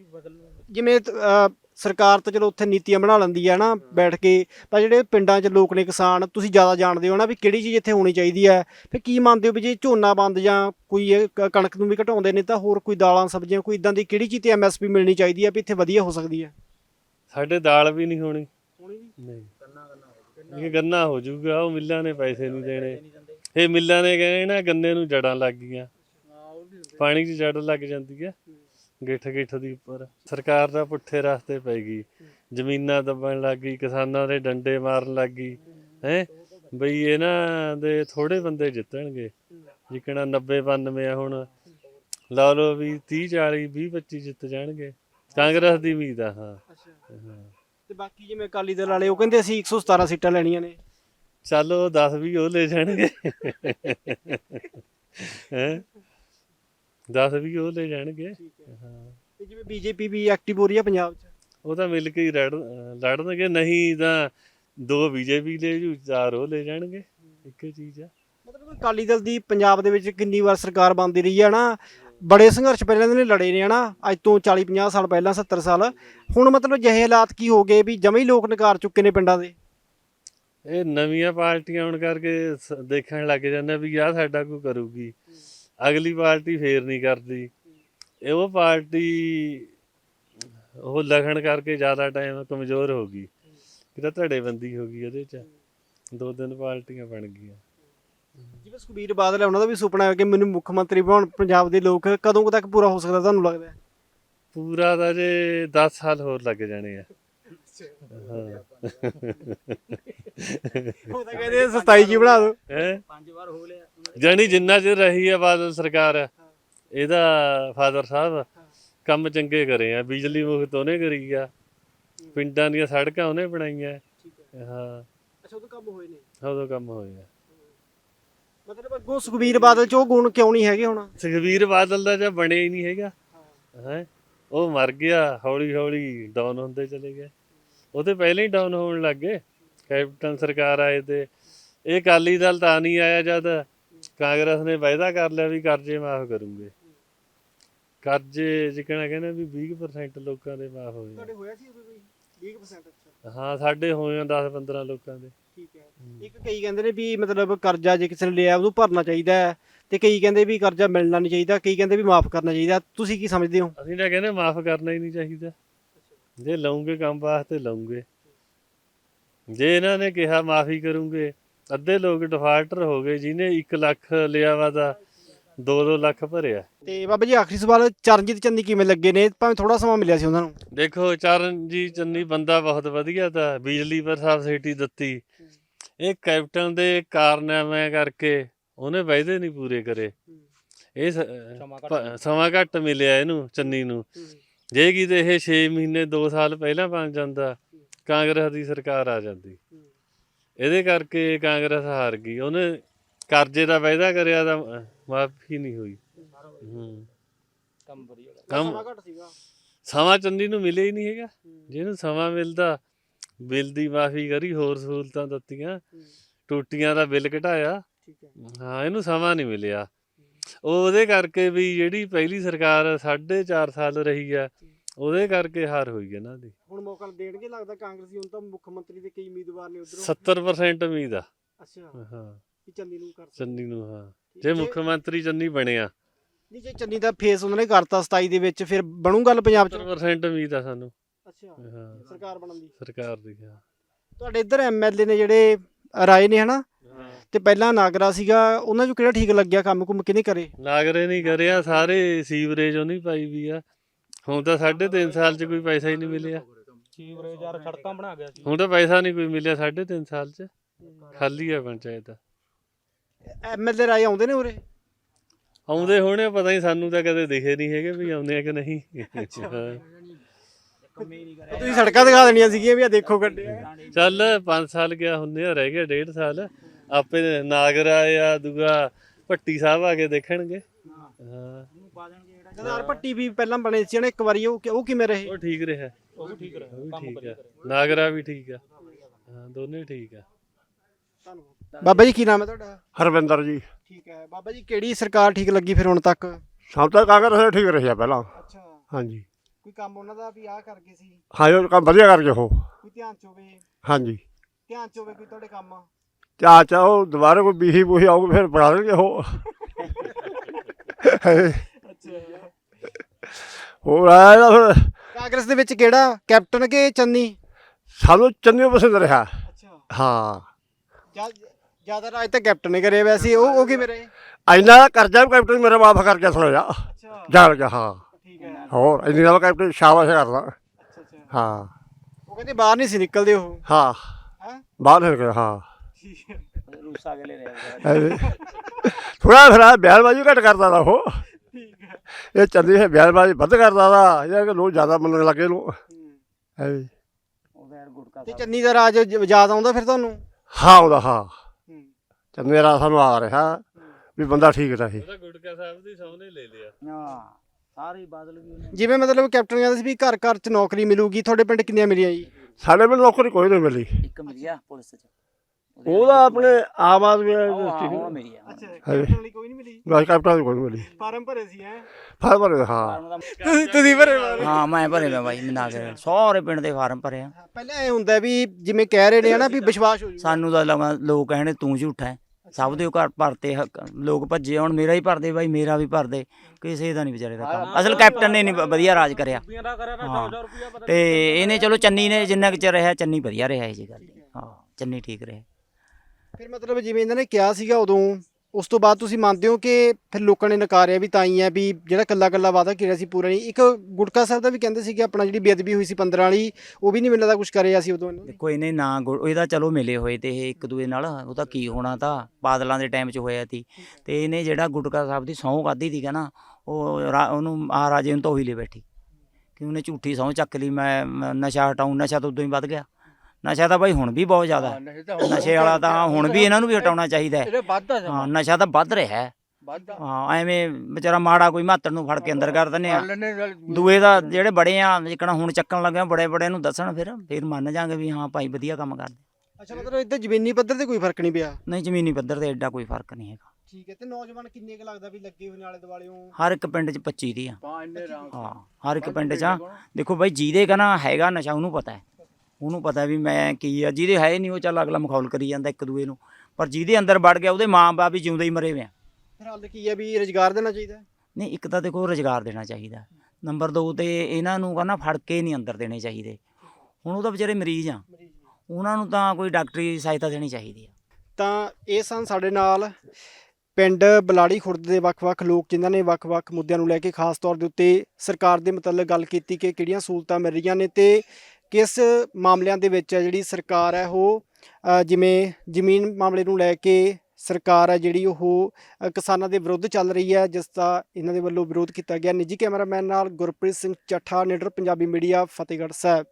ਜਿਵੇਂ ਅਹ, ਸਰਕਾਰ ਤਾਂ ਚਲੋ ਉੱਥੇ ਨੀਤੀਆਂ ਬਣਾ ਲੈਂਦੀ ਹੈ। ਨਾ ਬੈਠ ਕੇ। ਪਰ ਜਿਹੜੇ ਪਿੰਡਾਂ 'ਚ ਲੋਕ ਨੇ ਕਿਸਾਨ ਤੁਸੀਂ ਜ਼ਿਆਦਾ ਜਾਣਦੇ ਹੋ ਨਾ ਵੀ ਕਿਹੜੀ ਚੀਜ਼ ਇੱਥੇ ਹੋਣੀ ਚਾਹੀਦੀ ਹੈ ਫਿਰ ਕੀ ਮੰਨਦੇ ਹੋ ਵੀ ਜੇ ਝੋਨਾ ਬੰਦ ਜਾਂ ਕੋਈ ਇਹ ਕ- ਕਣਕ ਨੂੰ ਵੀ ਘਟਾਉਂਦੇ ਨੇ ਤਾਂ ਹੋਰ ਕੋਈ ਦਾਲਾਂ ਸਬਜ਼ੀਆਂ ਕੋਈ ਇਦਾਂ ਦੀ ਕਿਹੜੀ ਚੀਜ਼ ਤੇ ਐਮਐਸਪੀ ਮਿਲਣੀ ਚਾਹੀਦੀ ਹੈ ਵੀ ਇੱਥੇ ਵਧੀਆ ਹੋ ਸਕਦੀ ਹੈ ਸਾਡੇ ਦਾਲ ਵੀ ਨਹੀਂ ਹੋਣੀ। ਨਹੀਂ। ਇਹ ਗੰਨਾ ਹੋ ਜਾਊਗਾ ਉਹ ਮਿੱਲਾਂ ਨੇ ਪੈਸੇ ਨਹੀਂ ਦੇਣੇ। ਇਹ ਮਿੱਲਾਂ ਨੇ ਕਹੇ ਨਾ ਗੰਨੇ ਨੂੰ ਜੜਾਂ ਲੱਗ ਗਈਆਂ। ਪਾਣੀ 'ਚ ਜੜ ਲੱਗ ਜਾਂਦੀ ਹੈ ਗਿੱਠ ਗਿੱਠ ਦੀ ਉੱਪਰ। ਸਰਕਾਰ ਦਾ ਪੁੱਠੇ ਰਸਤੇ ਪੈ ਗਈ। ਜ਼ਮੀਨਾਂ ਦੱਬਣ ਲੱਗ ਗਈ ਕਿਸਾਨਾਂ ਦੇ ਡੰਡੇ ਮਾਰਨ ਲੱਗ ਗਈ। ਹੈ? ਬਈ ਇਹਨਾਂ ਦੇ ਥੋੜੇ ਬੰਦੇ ਜਿੱਤਣਗੇ। ਜਿਕਣਾ 90 92 ਆ ਹੁਣ। ਲਾ ਲਓ ਵੀ 30 40 20 25 ਜਿੱਤ ਜਾਣਗੇ। ਕਾਂਗਰਸ ਦੀ ਉਮੀਦ ਆ ਹਾਂ। ਤੇ ਬਾਕੀ ਜਿਵੇਂ ਅਕਾਲੀ ਦਲ ਵਾਲੇ ਉਹ ਕਹਿੰਦੇ ਅਸੀਂ 117 ਸੀਟਾਂ ਲੈਣੀਆਂ ਨੇ। ਚੱਲ ਉਹ 10 ਵੀ ਉਹ ਲੈ ਜਾਣਗੇ। ਹੈ? 10 ਵੀ ਉਹ ਲੈ ਜਾਣਗੇ। ਹਾਂ। ਤੇ ਜਿਵੇਂ ਬੀਜੇਪੀ ਵੀ ਐਕਟਿਵ ਹੋ ਰਹੀ ਹੈ ਪੰਜਾਬ 'ਚ? ਉਹ ਤਾਂ ਮਿਲ ਕੇ ਹੀ ਲੜ ਲੜਨਗੇ ਨਹੀਂ ਤਾਂ ਦੋ ਬੀਜੇਪੀ ਲੈ ਜੂ ਚਾਰ ਉਹ ਲੈ ਜਾਣਗੇ। ਇੱਕੇ ਚੀਜ਼ ਆ। ਮਤਲਬ ਅਕਾਲੀ ਦਲ ਦੀ ਪੰਜਾਬ ਦੇ ਵਿੱਚ ਕਿੰਨੀ ਵਾਰ ਸਰਕਾਰ ਬਣਦੀ ਰਹੀ ਹੈ ਨਾ ਬੜੇ ਸੰਘਰਸ਼ ਪਹਿਲਾਂ ਦੇ ਨੇ ਲੜੇ ਨੇ ਹਨਾ ਅੱਜ ਤੋਂ 40 50 ਸਾਲ ਪਹਿਲਾਂ 70 ਸਾਲ। ਹੁਣ ਮਤਲਬ ਜਿਹੇ ਹਾਲਾਤ ਕੀ ਹੋ ਗਏ ਵੀ ਜਮੇ ਹੀ ਲੋਕ ਨਕਾਰ ਚੁੱਕੇ ਨੇ ਪਿੰਡਾਂ ਦੇ? ਇਹ ਨਵੀਆਂ ਪਾਰਟੀਆਂ ਆਉਣ ਕਰਕੇ ਦੇਖਣ ਲੱਗ ਜਾਂਦੇ ਵੀ ਆਹ ਸਾਡਾ ਕੋਈ ਕਰੂਗੀ। ਅਗਲੀ ਪਾਰਟੀ ਫੇਰ ਨਹੀਂ ਕਰਦੀ। ਇਹ ਉਹ ਪਾਰਟੀ ਉਹ ਲਗਣ ਕਰਕੇ ਜ਼ਿਆਦਾ ਟਾਈਮ ਕਮਜ਼ੋਰ ਹੋ ਗਈ। ਕਿਤਾ ਧੜੇਬੰਦੀ ਹੋ ਗਈ ਉਹਦੇ ਚ। ਦੋ ਤਿੰਨ ਪਾਰਟੀਆਂ ਬਣ ਗਈਆਂ। ਜਿਵੇਂ ਸੁਖਬੀਰ ਬਾਦਲ ਹੈ ਉਹਨਾਂ ਦਾ ਵੀ ਸੁਪਨਾ ਹੈ ਕਿ ਮੈਨੂੰ ਮੁੱਖ ਮੰਤਰੀ ਬਣਾਉਣ ਪੰਜਾਬ ਦੇ ਲੋਕ ਕਦੋਂ ਤੱਕ ਪੂਰਾ ਹੋ ਸਕਦਾ ਤੁਹਾਨੂੰ ਲੱਗਦਾ ਪੂਰਾ ਤਾਂ ਜੇ 10 ਸਾਲ ਹੋਰ ਲੱਗ ਜਾਣੇ ਆ। ਉਹ ਤਾਂ ਕਹਿੰਦੇ 27 ਜੀ ਬਣਾ ਹੈ ਪੰਜ ਵਾਰ ਹੋ ਲਿਆ ਜਾਣੀ ਜਿੰਨਾ ਚਿਰ ਰਹੀ ਆ ਬਾਦਲ ਸਰਕਾਰ ਇਹਦਾ ਫਾਦਰ ਸਾਹਿਬ ਕੰਮ ਚੰਗੇ ਕਰੇ ਆ ਬਿਜਲੀ ਮੁਕਤ ਉਹਨੇ ਕਰੀ ਆ। ਪਿੰਡਾਂ ਦੀਆਂ ਸੜਕਾਂ ਉਹਨੇ ਬਣਾਈਆਂ। ਹਾਂ। ਅੱਛਾ ਉਹ ਕੰਮ ਹੋਏ ਨੇ? ਉਦੋਂ ਕੰਮ ਹੋਇਆ ਮਤਲਬ ਅੱਗੋਂ ਸੁਖਬੀਰ ਬਾਦਲ ਚ ਉਹ ਗੁਣ ਕਿਉਂ ਨਹੀਂ ਹੈਗੇ ਹੁਣ? ਸੁਖਬੀਰ ਬਾਦਲ ਦਾ ਜਾਂ ਬਣਿਆ ਹੀ ਨਹੀਂ ਹੈਗਾ। ਹੈ। ਉਹ ਮਰ ਗਿਆ ਹੌਲੀ ਹੌਲੀ ਡਾਊਨ ਹੁੰਦੇ ਚਲੇ ਗਏ। ਉਹ ਤੇ ਪਹਿਲਾਂ ਹੀ ਡਾਊਨ ਹੋਣ ਲੱਗ ਗਏ। ਕੈਪਟਨ ਸਰਕਾਰ ਆਏ ਤੇ। ਇਹ ਅਕਾਲੀ ਦਲ ਤਾਂ ਨਹੀਂ ਆਇਆ ਜਦ। ਕਾਂਗਰਸ ਨੇ ਵਾਅਦਾ ਕਰ ਲਿਆ ਵੀ ਕਰਜ਼ੇ ਮਾਫ ਕਰੂੰਗੇ। ਕਰਜ਼ੇ ਜਿਕਣਾ ਕਹਿੰਦੇ ਵੀ 20% ਲੋਕਾਂ ਦੇ ਮਾਫ ਹੋਏ। ਤੁਹਾਡੇ ਹੋਇਆ ਸੀ ਉਦੋਂ ਕੋਈ 20% ਅੱਛਾ। ਹਾਂ ਸਾਡੇ ਹੋਏ ਆ 10 15 ਲੋਕਾਂ ਦੇ। ਠੀਕ ਹੈ। ਇੱਕ ਕਈ ਕਹਿੰਦੇ ਨੇ ਵੀ ਮਤਲਬ ਕਰਜ਼ਾ ਜੇ ਕਿਸੇ ਨੇ ਲਿਆ ਉਹਨੂੰ ਭਰਨਾ ਚਾਹੀਦਾ ਹੈ। ਤੇ ਕਈ ਕਹਿੰਦੇ ਵੀ ਕਰਜ਼ਾ ਮਿਲਣਾ ਨਹੀਂ ਚਾਹੀਦਾ। ਕਈ ਕਹਿੰਦੇ ਵੀ ਮਾਫ ਕਰਨਾ ਚਾਹੀਦਾ। ਤੁਸੀਂ ਕੀ ਸਮਝਦੇ ਹੋ? ਅਸੀਂ ਤਾਂ ਕਹਿੰਦੇ ਮਾਫ ਕਰਨਾ ਹੀ ਨਹੀਂ ਚਾਹੀਦਾ। ਜੇ ਲਉਂਗੇ ਕੰਮ ਵਾਸਤੇ ਲਉਂਗੇ ਜੇ ਇਹਨਾਂ ਨੇ ਕਿਹਾ ਮਾਫੀ ਕਰੂੰਗੇ। ਅੱਧੇ ਲੋਕ ਡਿਫਾਲਟਰ ਹੋ ਗਏ ਜਿਹਨੇ 1 ਲੱਖ ਲਿਆ ਵਾ ਤਾਂ 2-2 ਲੱਖ ਭਰਿਆ। ਤੇ ਬਾਬਾ ਜੀ ਆਖਰੀ ਸਵਾਲ ਚਰਨਜੀਤ ਚੰਨੀ ਕਿਵੇਂ ਲੱਗੇ ਨੇ? ਭਾਵੇਂ ਥੋੜਾ ਸਮਾਂ ਮਿਲਿਆ ਸੀ ਉਹਨਾਂ ਨੂੰ। ਦੇਖੋ ਚਰਨਜੀਤ ਚੰਨੀ ਬੰਦਾ ਬਹੁਤ ਵਧੀਆ ਤਾਂ ਬਿਜਲੀ ਪਰ ਸਬਸਿਡੀ ਦਿੱਤੀ। ਇਹ ਕੈਪਟਨ ਦੇ ਕਾਰਨਾਮਿਆਂ ਕਰਕੇ ਉਹਨੇ ਵਾਅਦੇ ਨਹੀਂ ਪੂਰੇ ਕਰੇ। ਇਹ ਸਮਾਂ ਘੱਟ ਮਿਲਿਆ ਇਹਨੂੰ ਚੰਨੀ ਨੂੰ। ਜੇ ਕਿਤੇ ਇਹ 6 ਮਹੀਨੇ 2 ਸਾਲ ਪਹਿਲਾਂ ਬਣ ਜਾਂਦਾ ਕਾਂਗਰਸ ਦੀ ਸਰਕਾਰ ਆ ਜਾਂਦੀ। ਇਹਦੇ ਕਰਕੇ ਕਾਂਗਰਸ ਹਾਰ ਗਈ। ਉਹਨੇ ਕਰਜ਼ੇ ਦਾ ਵਾਅਦਾ ਕਰਿਆ ਤਾਂ ਮਾਫੀ ਨਹੀਂ ਹੋਈ। ਹੂੰ। ਕੰਮ ਵਧੀਆ ਕੰਮ ਘੱਟ ਸੀਗਾ। ਸਮਾਂ ਚੰਨੀ ਨੂੰ ਮਿਲਿਆ ਹੀ ਨਹੀਂ ਹੈਗਾ। ਜਿਹਨੂੰ ਸਮਾਂ ਮਿਲਦਾ ਬਿੱਲ ਦੀ ਮਾਫੀ ਕਰੀ ਹੋਰ ਸਹੂਲਤਾਂ ਦਿੱਤੀਆਂ। ਟੂਟੀਆਂ ਦਾ ਬਿੱਲ ਘਟਾਇਆ। ਠੀਕ ਹੈ। ਹਾਂ ਇਹਨੂੰ ਸਮਾਂ ਨਹੀਂ ਮਿਲਿਆ। ਉਹਦੇ ਕਰਕੇ ਵੀ ਜਿਹੜੀ ਪਹਿਲੀ ਸਰਕਾਰ 4.5 ਸਾਲ ਰਹੀ ਆ ਉਹਦੇ ਕਰਕੇ ਹਾਰ ਹੋਈ ਇਹਨਾਂ ਦੀ ਹੁਣ ਮੌਕਾ ਦੇਣਗੇ ਲੱਗਦਾ ਕਾਂਗਰਸੀ ਹੁਣ ਤਾਂ ਮੁੱਖ ਮੰਤਰੀ ਦੇ ਕਈ ਉਮੀਦਵਾਰ ਨੇ ਉਧਰੋਂ। 70% ਉਮੀਦ ਆ। ਅੱਛਾ। ਹਾਂ। ਵੀ ਚੰਨੀ ਨੂੰ ਕਰ ਚੰਨੀ ਨੂੰ ਹਾਂ। ਜੇ ਮੁੱਖ ਮੰਤਰੀ ਚੰਨੀ ਬਣਿਆ ਨਹੀਂ ਜੇ ਚੰਨੀ ਦਾ ਫੇਸ ਉਹਨਾਂ ਨੇ ਕਰਤਾ 27 ਦੇ ਵਿੱਚ ਫਿਰ ਬਣੂ ਗੱਲ ਪੰਜਾਬ 'ਚ? 70% ਉਮੀਦ ਆ ਸਾਨੂੰ। ਅੱਛਾ। ਹਾਂ। ਸਰਕਾਰ ਬਣਨ ਦੀ। ਸਰਕਾਰ ਦੀ ਹਾਂ। ਤੁਹਾਡੇ ਇੱਧਰ ਐਮਐਲਏ ਨੇ ਜਿਹੜੇ ਰਾਏ ਨੇ ਹਨਾ ਤੇ ਪਹਿਲਾਂ ਨਾਗਰਾ ਸੀਗਾ ਉਹਨਾਂ 'ਚੋਂ ਕਿਹੜਾ ਠੀਕ ਲੱਗਿਆ ਕੰਮ ਕੁਮ ਕਿਹਨੇ ਕਰੇ? ਨਾਗਰੇ ਨਹੀਂ ਕਰਿਆ ਸਾਰੇ ਸੀਵਰੇਜ ਉਹਨੀ ਪਾਈ ਵੀ ਆ। ਹੁਣ ਤਾਂ ਸਾਢੇ ਤਿੰਨ ਸਾਲ ਚ ਕੋਈ ਪੈਸਾ ਹੀ ਨਹੀਂ ਮਿਲਿਆ। ਸੀਵਰੇਜ ਯਾਰ ਸੜਕਾਂ ਬਣਾ ਗਿਆ ਸੀ। ਹੁਣ ਤਾਂ ਪੈਸਾ ਨਹੀਂ ਕੋਈ ਮਿਲਿਆ ਸਾਢੇ ਤਿੰਨ ਸਾਲ ਚ। ਖਾਲੀ ਆ ਪੰਚਾਇਤ। ਐਮਐਲਏ ਰਾਏ ਆਉਂਦੇ ਨੇ ਉਰੇ? ਆਉਂਦੇ ਹੋਣੇ ਪਤਾ ਨਹੀਂ ਸਾਨੂੰ ਤਾਂ ਕਦੇ ਦਿਖੇ ਨਹੀਂ ਹੈਗੇ ਵੀ ਆਉਂਦੇ ਆ ਕਿ ਨਹੀਂ। ਤੁਸੀਂ ਸੜਕਾਂ ਦਿਖਾ ਦੇਣੀਆਂ ਸੀਗੀਆਂ ਵੀ ਆ ਦੇਖੋ ਗੱਡੇ। ਚੱਲ 5 ਸਾਲ ਗਿਆ ਹੁੰਦੇ ਆ ਰਹਿ ਗਿਆ ਡੇਢ ਸਾਲ। ਆਪੇ ਨਾਗਰਾ ਆ ਦੂਆ ਭੱਟੀ ਸਾਹਿਬ ਆ ਕੇ ਦੇਖਣਗੇ। ਹਾਂ। ਗਦਾਰ ਪੱਟੀ ਵੀ ਪਹਿਲਾਂ ਬਣੇ ਸੀ ਨਾ ਇੱਕ ਵਾਰੀ ਉਹ ਉਹ ਕਿਵੇਂ ਰਹੇ? ਉਹ ਠੀਕ ਰਿਹਾ। ਉਹ ਵੀ ਠੀਕ ਆ। ਨਾਗਰਾ ਵੀ ਠੀਕ ਆ। ਹਾਂ ਦੋਨੇ ਠੀਕ ਆ। ਬਾਬਾ ਜੀ ਕੀ ਨਾਮ ਹੈ ਤੁਹਾਡਾ? ਹਰਵਿੰਦਰ ਜੀ। ਠੀਕ ਹੈ। ਬਾਬਾ ਜੀ ਕਿਹੜੀ ਸਰਕਾਰ ਠੀਕ ਲੱਗੀ ਫਿਰ ਹੁਣ ਤੱਕ? ਸਭ ਤੋਂ ਕਾਂਗਰਸ ਠੀਕ ਰਿਹਾ ਪਹਿਲਾਂ। ਅੱਛਾ। ਹਾਂਜੀ। ਕੋਈ ਕੰਮ ਉਹਨਾਂ ਦਾ ਵੀ ਆ ਕਰਕੇ ਸੀ? ਹਾਂ ਉਹ ਕੰਮ ਵਧੀਆ ਕਰਕੇ ਉਹ। ਕੋਈ ਧਿਆਨ ਚ ਹੋਵੇ? ਹਾਂਜੀ। ਧਿਆਨ ਚ ਹੋਵੇ ਕੋਈ ਤੁਹਾਡੇ ਕੰਮ? ਤੇ ਆ ਚਾਹੋ ਦੁਬਾਰਾ ਕੋਈ ਬੀਹੀ ਬੂਹੀ ਆਊਗੀ ਫਿਰ ਬਣਾ ਦੇਣਗੇ ਉਹ। ਹੋਰ ਆਇਆ ਫਿਰ। ਕਾਂਗਰਸ ਦੇ ਵਿੱਚ ਕਿਹੜਾ? ਕੈਪਟਨ ਕੇ ਚੰਨੀ? ਸਾਨੂੰ ਚੰਨੀ ਪਸੰਦ ਰਿਹਾ। ਅੱਛਾ। ਹਾਂ। ਜ਼ਿਆਦਾ ਰਾਜ ਤਾਂ ਕੈਪਟਨ ਨੇ ਕਰਿਆ ਵੈਸੇ ਉਹ ਉਹ ਕਿਵੇਂ ਰਹੇ? ਇੰਨਾ ਕਰਜ਼ਾ ਵੀ ਕੈਪਟਨ ਮੇਰਾ ਮਾਫ ਕਰਕੇ ਜਾ ਅੱਛਾ। ਜਾਣ ਕੇ ਹਾਂ। ਠੀਕ ਹੈ। ਹੋਰ ਇੰਨੀ ਨਾਲ ਕੈਪਟਨ ਸ਼ਾਬਾਸ਼ ਕਰਦਾ ਅੱਛਾ ਅੱਛਾ। ਹਾਂ। ਉਹ ਕਹਿੰਦੇ ਬਾਹਰ ਨਹੀਂ ਸੀ ਨਿਕਲਦੇ ਉਹ। ਹਾਂ। ਬਾਹਰ ਨਿਕਲ ਹਾਂ। ਠੀਕ ਹੈ ਰੂਸਾ ਗਲੇ ਰਿਹਾ ਥੋੜਾ ਫਿਰ ਬਿਆਨਬਾਜ਼ੀ ਘੱਟ ਕਰਦਾ ਦਾ ਉਹ। ਠੀਕ ਹੈ ਇਹ ਚੰਦੀ ਹੈ ਬਿਆਨਬਾਜ਼ੀ ਵੱਧ ਕਰਦਾ ਦਾ ਇਹ ਕਿ ਲੋਕ ਜ਼ਿਆਦਾ ਮੰਨਣ ਲੱਗੇ ਉਹਦਾ ਯਾਰ ਗੁਟਕਾ ਤੇ ਚੰਨੀ ਦਾ ਰਾਜ ਜ- ਯਾਦ ਆਉਂਦਾ ਫਿਰ ਤੁਹਾਨੂੰ? ਹਾਂ ਉਹਦਾ ਹਾਂ। ਹੂੰ। ਚੰਨੇ ਦਾ ਸਾਨੂੰ ਆ ਰਿਹਾ ਵੀ ਬੰਦਾ ਠੀਕ ਰਹੀ। ਉਹਦਾ ਗੁਟਕਾ ਸਾਹਿਬ ਦੀ ਸਹੁੰ ਨੇ ਲੈ ਲਿਆ। ਹਾਂ ਸਾਰੀ ਬਾਦਲ ਵੀ ਉਹਨੇ ਜਿਵੇਂ ਮਤਲਬ ਕੈਪਟਨ ਕਹਿੰਦਾ ਸੀ ਵੀ ਘਰ ਘਰ ਚ ਨੌਕਰੀ ਮਿਲੂਗੀ ਤੁਹਾਡੇ ਪਿੰਡ ਕਿੰਨੀਆਂ ਮਿਲੀਆਂ ਜੀ? ਸਾਡੇ ਮੈਨੂੰ ਨੌਕਰੀ ਕੋਈ ਨਹੀਂ ਮਿਲੀ। ਇੱਕ ਮਿਲ ਗਿਆ ਪੁਲਿਸ ਚ। ਉਹਦਾ ਆਪਣੇ ਆਮ ਆਦਮੀ ਉਹ ਹਾਂ, ਉਹ ਮਿਲ ਗਿਆ ਅੱਛਾ। ਕੈਪਟਨ ਲਈ ਕੋਈ ਨਹੀਂ ਮਿਲੀ? ਬਾਈ ਕੈਪਟਨ ਦੀ ਕੋਈ ਨਹੀਂ ਮਿਲੀ। ਫਾਰਮ ਭਰੇ ਸੀ ਹੈ? ਫਾਰ ਭਰੇ ਹਾਂ। ਤੁਸੀਂ ਤੁਸੀਂ ਭਰੇ ਹਾਂ। ਮੈਂ ਭਰੇ ਮੈਂ ਬਾਈ ਨਾ ਕਰੇ ਸਾਰੇ ਪਿੰਡ ਦੇ ਫਾਰਮ ਭਰੇ ਆ। ਪਹਿਲਾਂ ਇਹ ਹੁੰਦਾ ਵੀ ਜਿਵੇਂ ਕਹਿ ਰਹੇ ਨੇ ਹਨਾ ਵੀ ਵਿਸ਼ਵਾਸ ਹੋ ਜੂਗਾ। ਸਾਨੂੰ ਤਾਂ ਲਗਾ ਲੋਕ ਕਹਿੰਦੇ ਤੂੰ ਝੂਠਾ ਹੈ। ਸਭ ਦੇ ਘਰ ਭਰਤੇ ਹੱਕ- ਲੋਕ ਭੱਜੇ ਹੁਣ ਮੇਰਾ ਹੀ ਭਰਦੇ ਬਾਈ ਮੇਰਾ ਵੀ ਭਰਦੇ। ਕਿਸੇ ਦਾ ਨਹੀਂ ਵਿਚਾਰੇ ਦਾ ਕੰਮ। ਅਸਲ ਕੈਪਟਨ ਨੇ ਨਹੀਂ ਵਧੀਆ ਰਾਜ ਕਰਿਆ। ਦਾ ਨਾ ਹਾਂ। 100 ਰੁਪਿਆ ਪਤਾ ਤੇ ਇਹਨੇ ਚਲੋ ਚੰਨੀ ਨੇ ਜਿੰਨਾ ਕੁ ਚਿਰ ਰਿਹਾ ਚੰਨੀ ਵਧੀਆ ਰਿਹਾ ਇਹ ਜੀ ਗੱਲ। ਹਾਂ ਚੰਨੀ ਠੀਕ ਰਿਹਾ। ਫਿਰ ਮਤਲਬ ਜਿਵੇਂ ਇਹਨਾਂ ਨੇ ਕਿਹਾ ਸੀਗਾ ਉਦੋਂ, ਉਸ ਤੋਂ ਬਾਅਦ ਤੁਸੀਂ ਮੰਨਦੇ ਹੋ ਕਿ ਫਿਰ ਲੋਕਾਂ ਨੇ ਨਕਾਰਿਆ ਵੀ ਤਾਂ ਹੀ ਹੈ ਵੀ ਜਿਹੜਾ ਕੱਲਾ ਕੱਲਾ ਵਾਦਾ ਕੀਤਾ ਸੀ ਪੂਰਾ ਨਹੀਂ, ਇੱਕ ਗੁਟਕਾ ਸਾਹਿਬ ਦਾ ਵੀ ਕਹਿੰਦੇ ਸੀ ਕਿ ਆਪਣਾ ਜਿਹੜੀ ਬੇਅਦਬੀ ਹੋਈ ਸੀ 15 ਵਾਲੀ, ਉਹ ਵੀ ਨਹੀਂ ਮੈਨੂੰ ਲੱਗਦਾ ਕੁਝ ਕਰਿਆ ਸੀ ਉਦੋਂ ਇਹਨਾਂ ਨੇ। ਦੇਖੋ, ਇਹਨੇ ਨਾ ਗੁ- ਇਹਦਾ ਚਲੋ ਮਿਲੇ ਹੋਏ ਤੇ ਇਹ ਇੱਕ ਦੂਏ ਨਾਲ ਉਹਦਾ ਕੀ ਹੋਣਾ ਤਾਂ ਬਾਦਲਾਂ ਦੇ ਟਾਈਮ 'ਚ ਹੋਇਆ ਸੀ। ਤੇ ਇਹਨੇ ਜਿਹੜਾ ਗੁਟਕਾ ਸਾਹਿਬ ਦੀ ਸਹੁੰ ਖਾਧੀ ਸੀਗਾ ਨਾ, ਉਹ ਰਾ- ਉਹਨੂੰ ਮਹਾਰਾਜੇ ਨੂੰ ਧੋਈ ਲੈ ਬੈਠੀ। ਕਿ ਉਹਨੇ ਝੂਠੀ ਸਹੁੰ ਚੱਕ ਲਈ, ਮੈਂ ਮੈਂ ਨਸ਼ਾ ਹਟਾਉਂ ਨਸ਼ਾ ਤਾਂ ਉਦੋਂ ਹੀ ਵੱਧ ਗਿਆ। ਨਸ਼ਾ ਤਾਂ ਬਾਈ ਹੁਣ ਵੀ ਬਹੁਤ ਜ਼ਿਆਦਾ ਹੈ ਨਸ਼ੇ ਵਾਲਾ ਤਾਂ ਹੁਣ ਵੀ ਇਹਨਾਂ ਨੂੰ ਵੀ ਹਟਾਉਣਾ ਚਾਹੀਦਾ ਹੈ। ਇਹਦੇ ਵੱਧਦਾ ਹਾਂ ਨਸ਼ਾ ਤਾਂ ਵੱਧ ਰਿਹਾ ਹੈ। ਵੱਧਦਾ ਹਾਂ ਐਵੇਂ ਵਿਚਾਰਾ ਮਾੜਾ ਕੋਈ ਮਾਤਰ ਨੂੰ ਫੜ ਕੇ ਅੰਦਰ ਕਰ ਦਿੰਦੇ ਆ। ਦੂਏ ਦਾ ਜਿਹੜੇ ਬੜੇ ਆ ਜਿਕਣਾ ਹੁਣ ਚੱਕਣ ਲੱਗੇ ਬੜੇ ਬੜੇ ਨੂੰ ਦੱਸਣ ਫਿਰ ਫਿਰ ਮੰਨ ਜਾਾਂਗੇ ਵੀ ਹਾਂ ਭਾਈ ਵਧੀਆ ਕੰਮ ਕਰਦੇ। ਅੱਛਾ ਮਤਲਬ ਇੱਧਰ ਜ਼ਮੀਨੀ ਪੱਧਰ ਤੇ ਕੋਈ ਫ਼ਰਕ ਨਹੀਂ ਪਿਆ? ਨਹੀਂ ਜ਼ਮੀਨੀ ਪੱਧਰ ਤੇ ਐਡਾ ਕੋਈ ਫ਼ਰਕ ਨਹੀਂ ਹੈਗਾ। ਠੀਕ ਹੈ ਤੇ ਨੌਜਵਾਨ ਕਿੰਨੇ ਕੁ ਲੱਗਦਾ ਵੀ ਲੱਗੇ ਹੋਏ ਨਾਲੇ ਦੁਆਲਿਓਂ ਹਰ ਇੱਕ ਪਿੰਡ 'ਚ 25 ਦੀ ਆ। ਤਾਂ ਇੰਨੇ ਰਾਮ ਹਾਂ ਹਰ ਇੱਕ ਪਿੰਡ 'ਚ ਆ। ਦੇਖੋ ਬਾਈ ਜਿਹਦੇ ਕਨਾ ਹੈਗਾ ਨਸ਼ਾ ਉਹਨੂੰ ਪਤਾ ਹੈ। ਉਹਨੂੰ ਪਤਾ ਵੀ ਮੈਂ ਕੀ ਆ ਜਿਹਦੇ ਹੈ ਨਹੀਂ ਉਹ ਚੱਲ ਅਗਲਾ ਮਖੌਲ ਕਰੀ ਜਾਂਦਾ ਇੱਕ ਦੂਏ ਨੂੰ। ਪਰ ਜਿਹਦੇ ਅੰਦਰ ਵੜ ਗਿਆ ਉਹਦੇ ਮਾਂ-ਬਾਪ ਵੀ ਜਿਉਂਦੇ ਹੀ ਮਰੇ ਹੋਏ ਆ। ਫਿਰ ਹੱਲ ਕੀ ਹੈ ਵੀ ਰੋਜ਼ਗਾਰ ਦੇਣਾ ਚਾਹੀਦਾ? ਨਹੀਂ ਇੱਕ ਤਾਂ ਦੇਖੋ ਰੁਜ਼ਗਾਰ ਦੇਣਾ ਚਾਹੀਦਾ। ਨੰਬਰ 2 ਤੇ ਇਹਨਾਂ ਨੂੰ ਕਹਿੰਦਾ ਫੜ ਕੇ ਨਹੀਂ ਅੰਦਰ ਦੇਣੇ ਚਾਹੀਦੇ। ਹੁਣ ਉਹ ਤਾਂ ਵਿਚਾਰੇ ਮਰੀਜ਼ ਆ। ਉਹਨਾਂ ਨੂੰ ਤਾਂ ਕੋਈ ਡਾਕਟਰੀ ਸਹਾਇਤਾ ਦੇਣੀ ਚਾਹੀਦੀ ਆ। ਤਾਂ ਇਹ ਸਨ ਸਾਡੇ ਨਾਲ ਪਿੰਡ ਬਲਾੜੀ ਖੁਰਦ ਦੇ ਵੱਖ-ਵੱਖ ਲੋਕ ਜਿਨ੍ਹਾਂ ਨੇ ਵੱਖ-ਵੱਖ ਮੁੱਦਿਆਂ ਨੂੰ ਲੈ ਕੇ ਖਾਸ ਤੌਰ ਦੇ ਉੱਤੇ ਸਰਕਾਰ ਦੇ ਮੁਤਲਕ ਗੱਲ ਕੀਤੀ ਕਿ ਕਿਹੜੀਆਂ ਸਹੂਲਤਾਂ ਮਿਲ ਰਹੀਆਂ ਨੇ ਤੇ ਕਿਸ ਮਾਮਲਿਆਂ ਦੇ ਵਿੱਚ ਹੈ? ਜਿਹੜੀ ਸਰਕਾਰ ਹੈ ਉਹ ਜਿਵੇਂ ਜ਼ਮੀਨ ਮਾਮਲੇ ਨੂੰ ਲੈ ਕੇ ਸਰਕਾਰ ਹੈ ਜਿਹੜੀ ਉਹ ਕਿਸਾਨਾਂ ਦੇ ਵਿਰੁੱਧ ਚੱਲ ਰਹੀ ਹੈ, ਜਿਸ ਦਾ ਇਹਨਾਂ ਦੇ ਵੱਲੋਂ ਵਿਰੋਧ ਕੀਤਾ ਗਿਆ। ਨਿੱਜੀ ਕੈਮਰਾਮੈਨ ਨਾਲ ਗੁਰਪ੍ਰੀਤ ਸਿੰਘ ਚੱਠਾ, ਨਿਡਰ, ਪੰਜਾਬੀ ਮੀਡੀਆ, ਫਤਿਹਗੜ੍ਹ ਸਾਹਿਬ।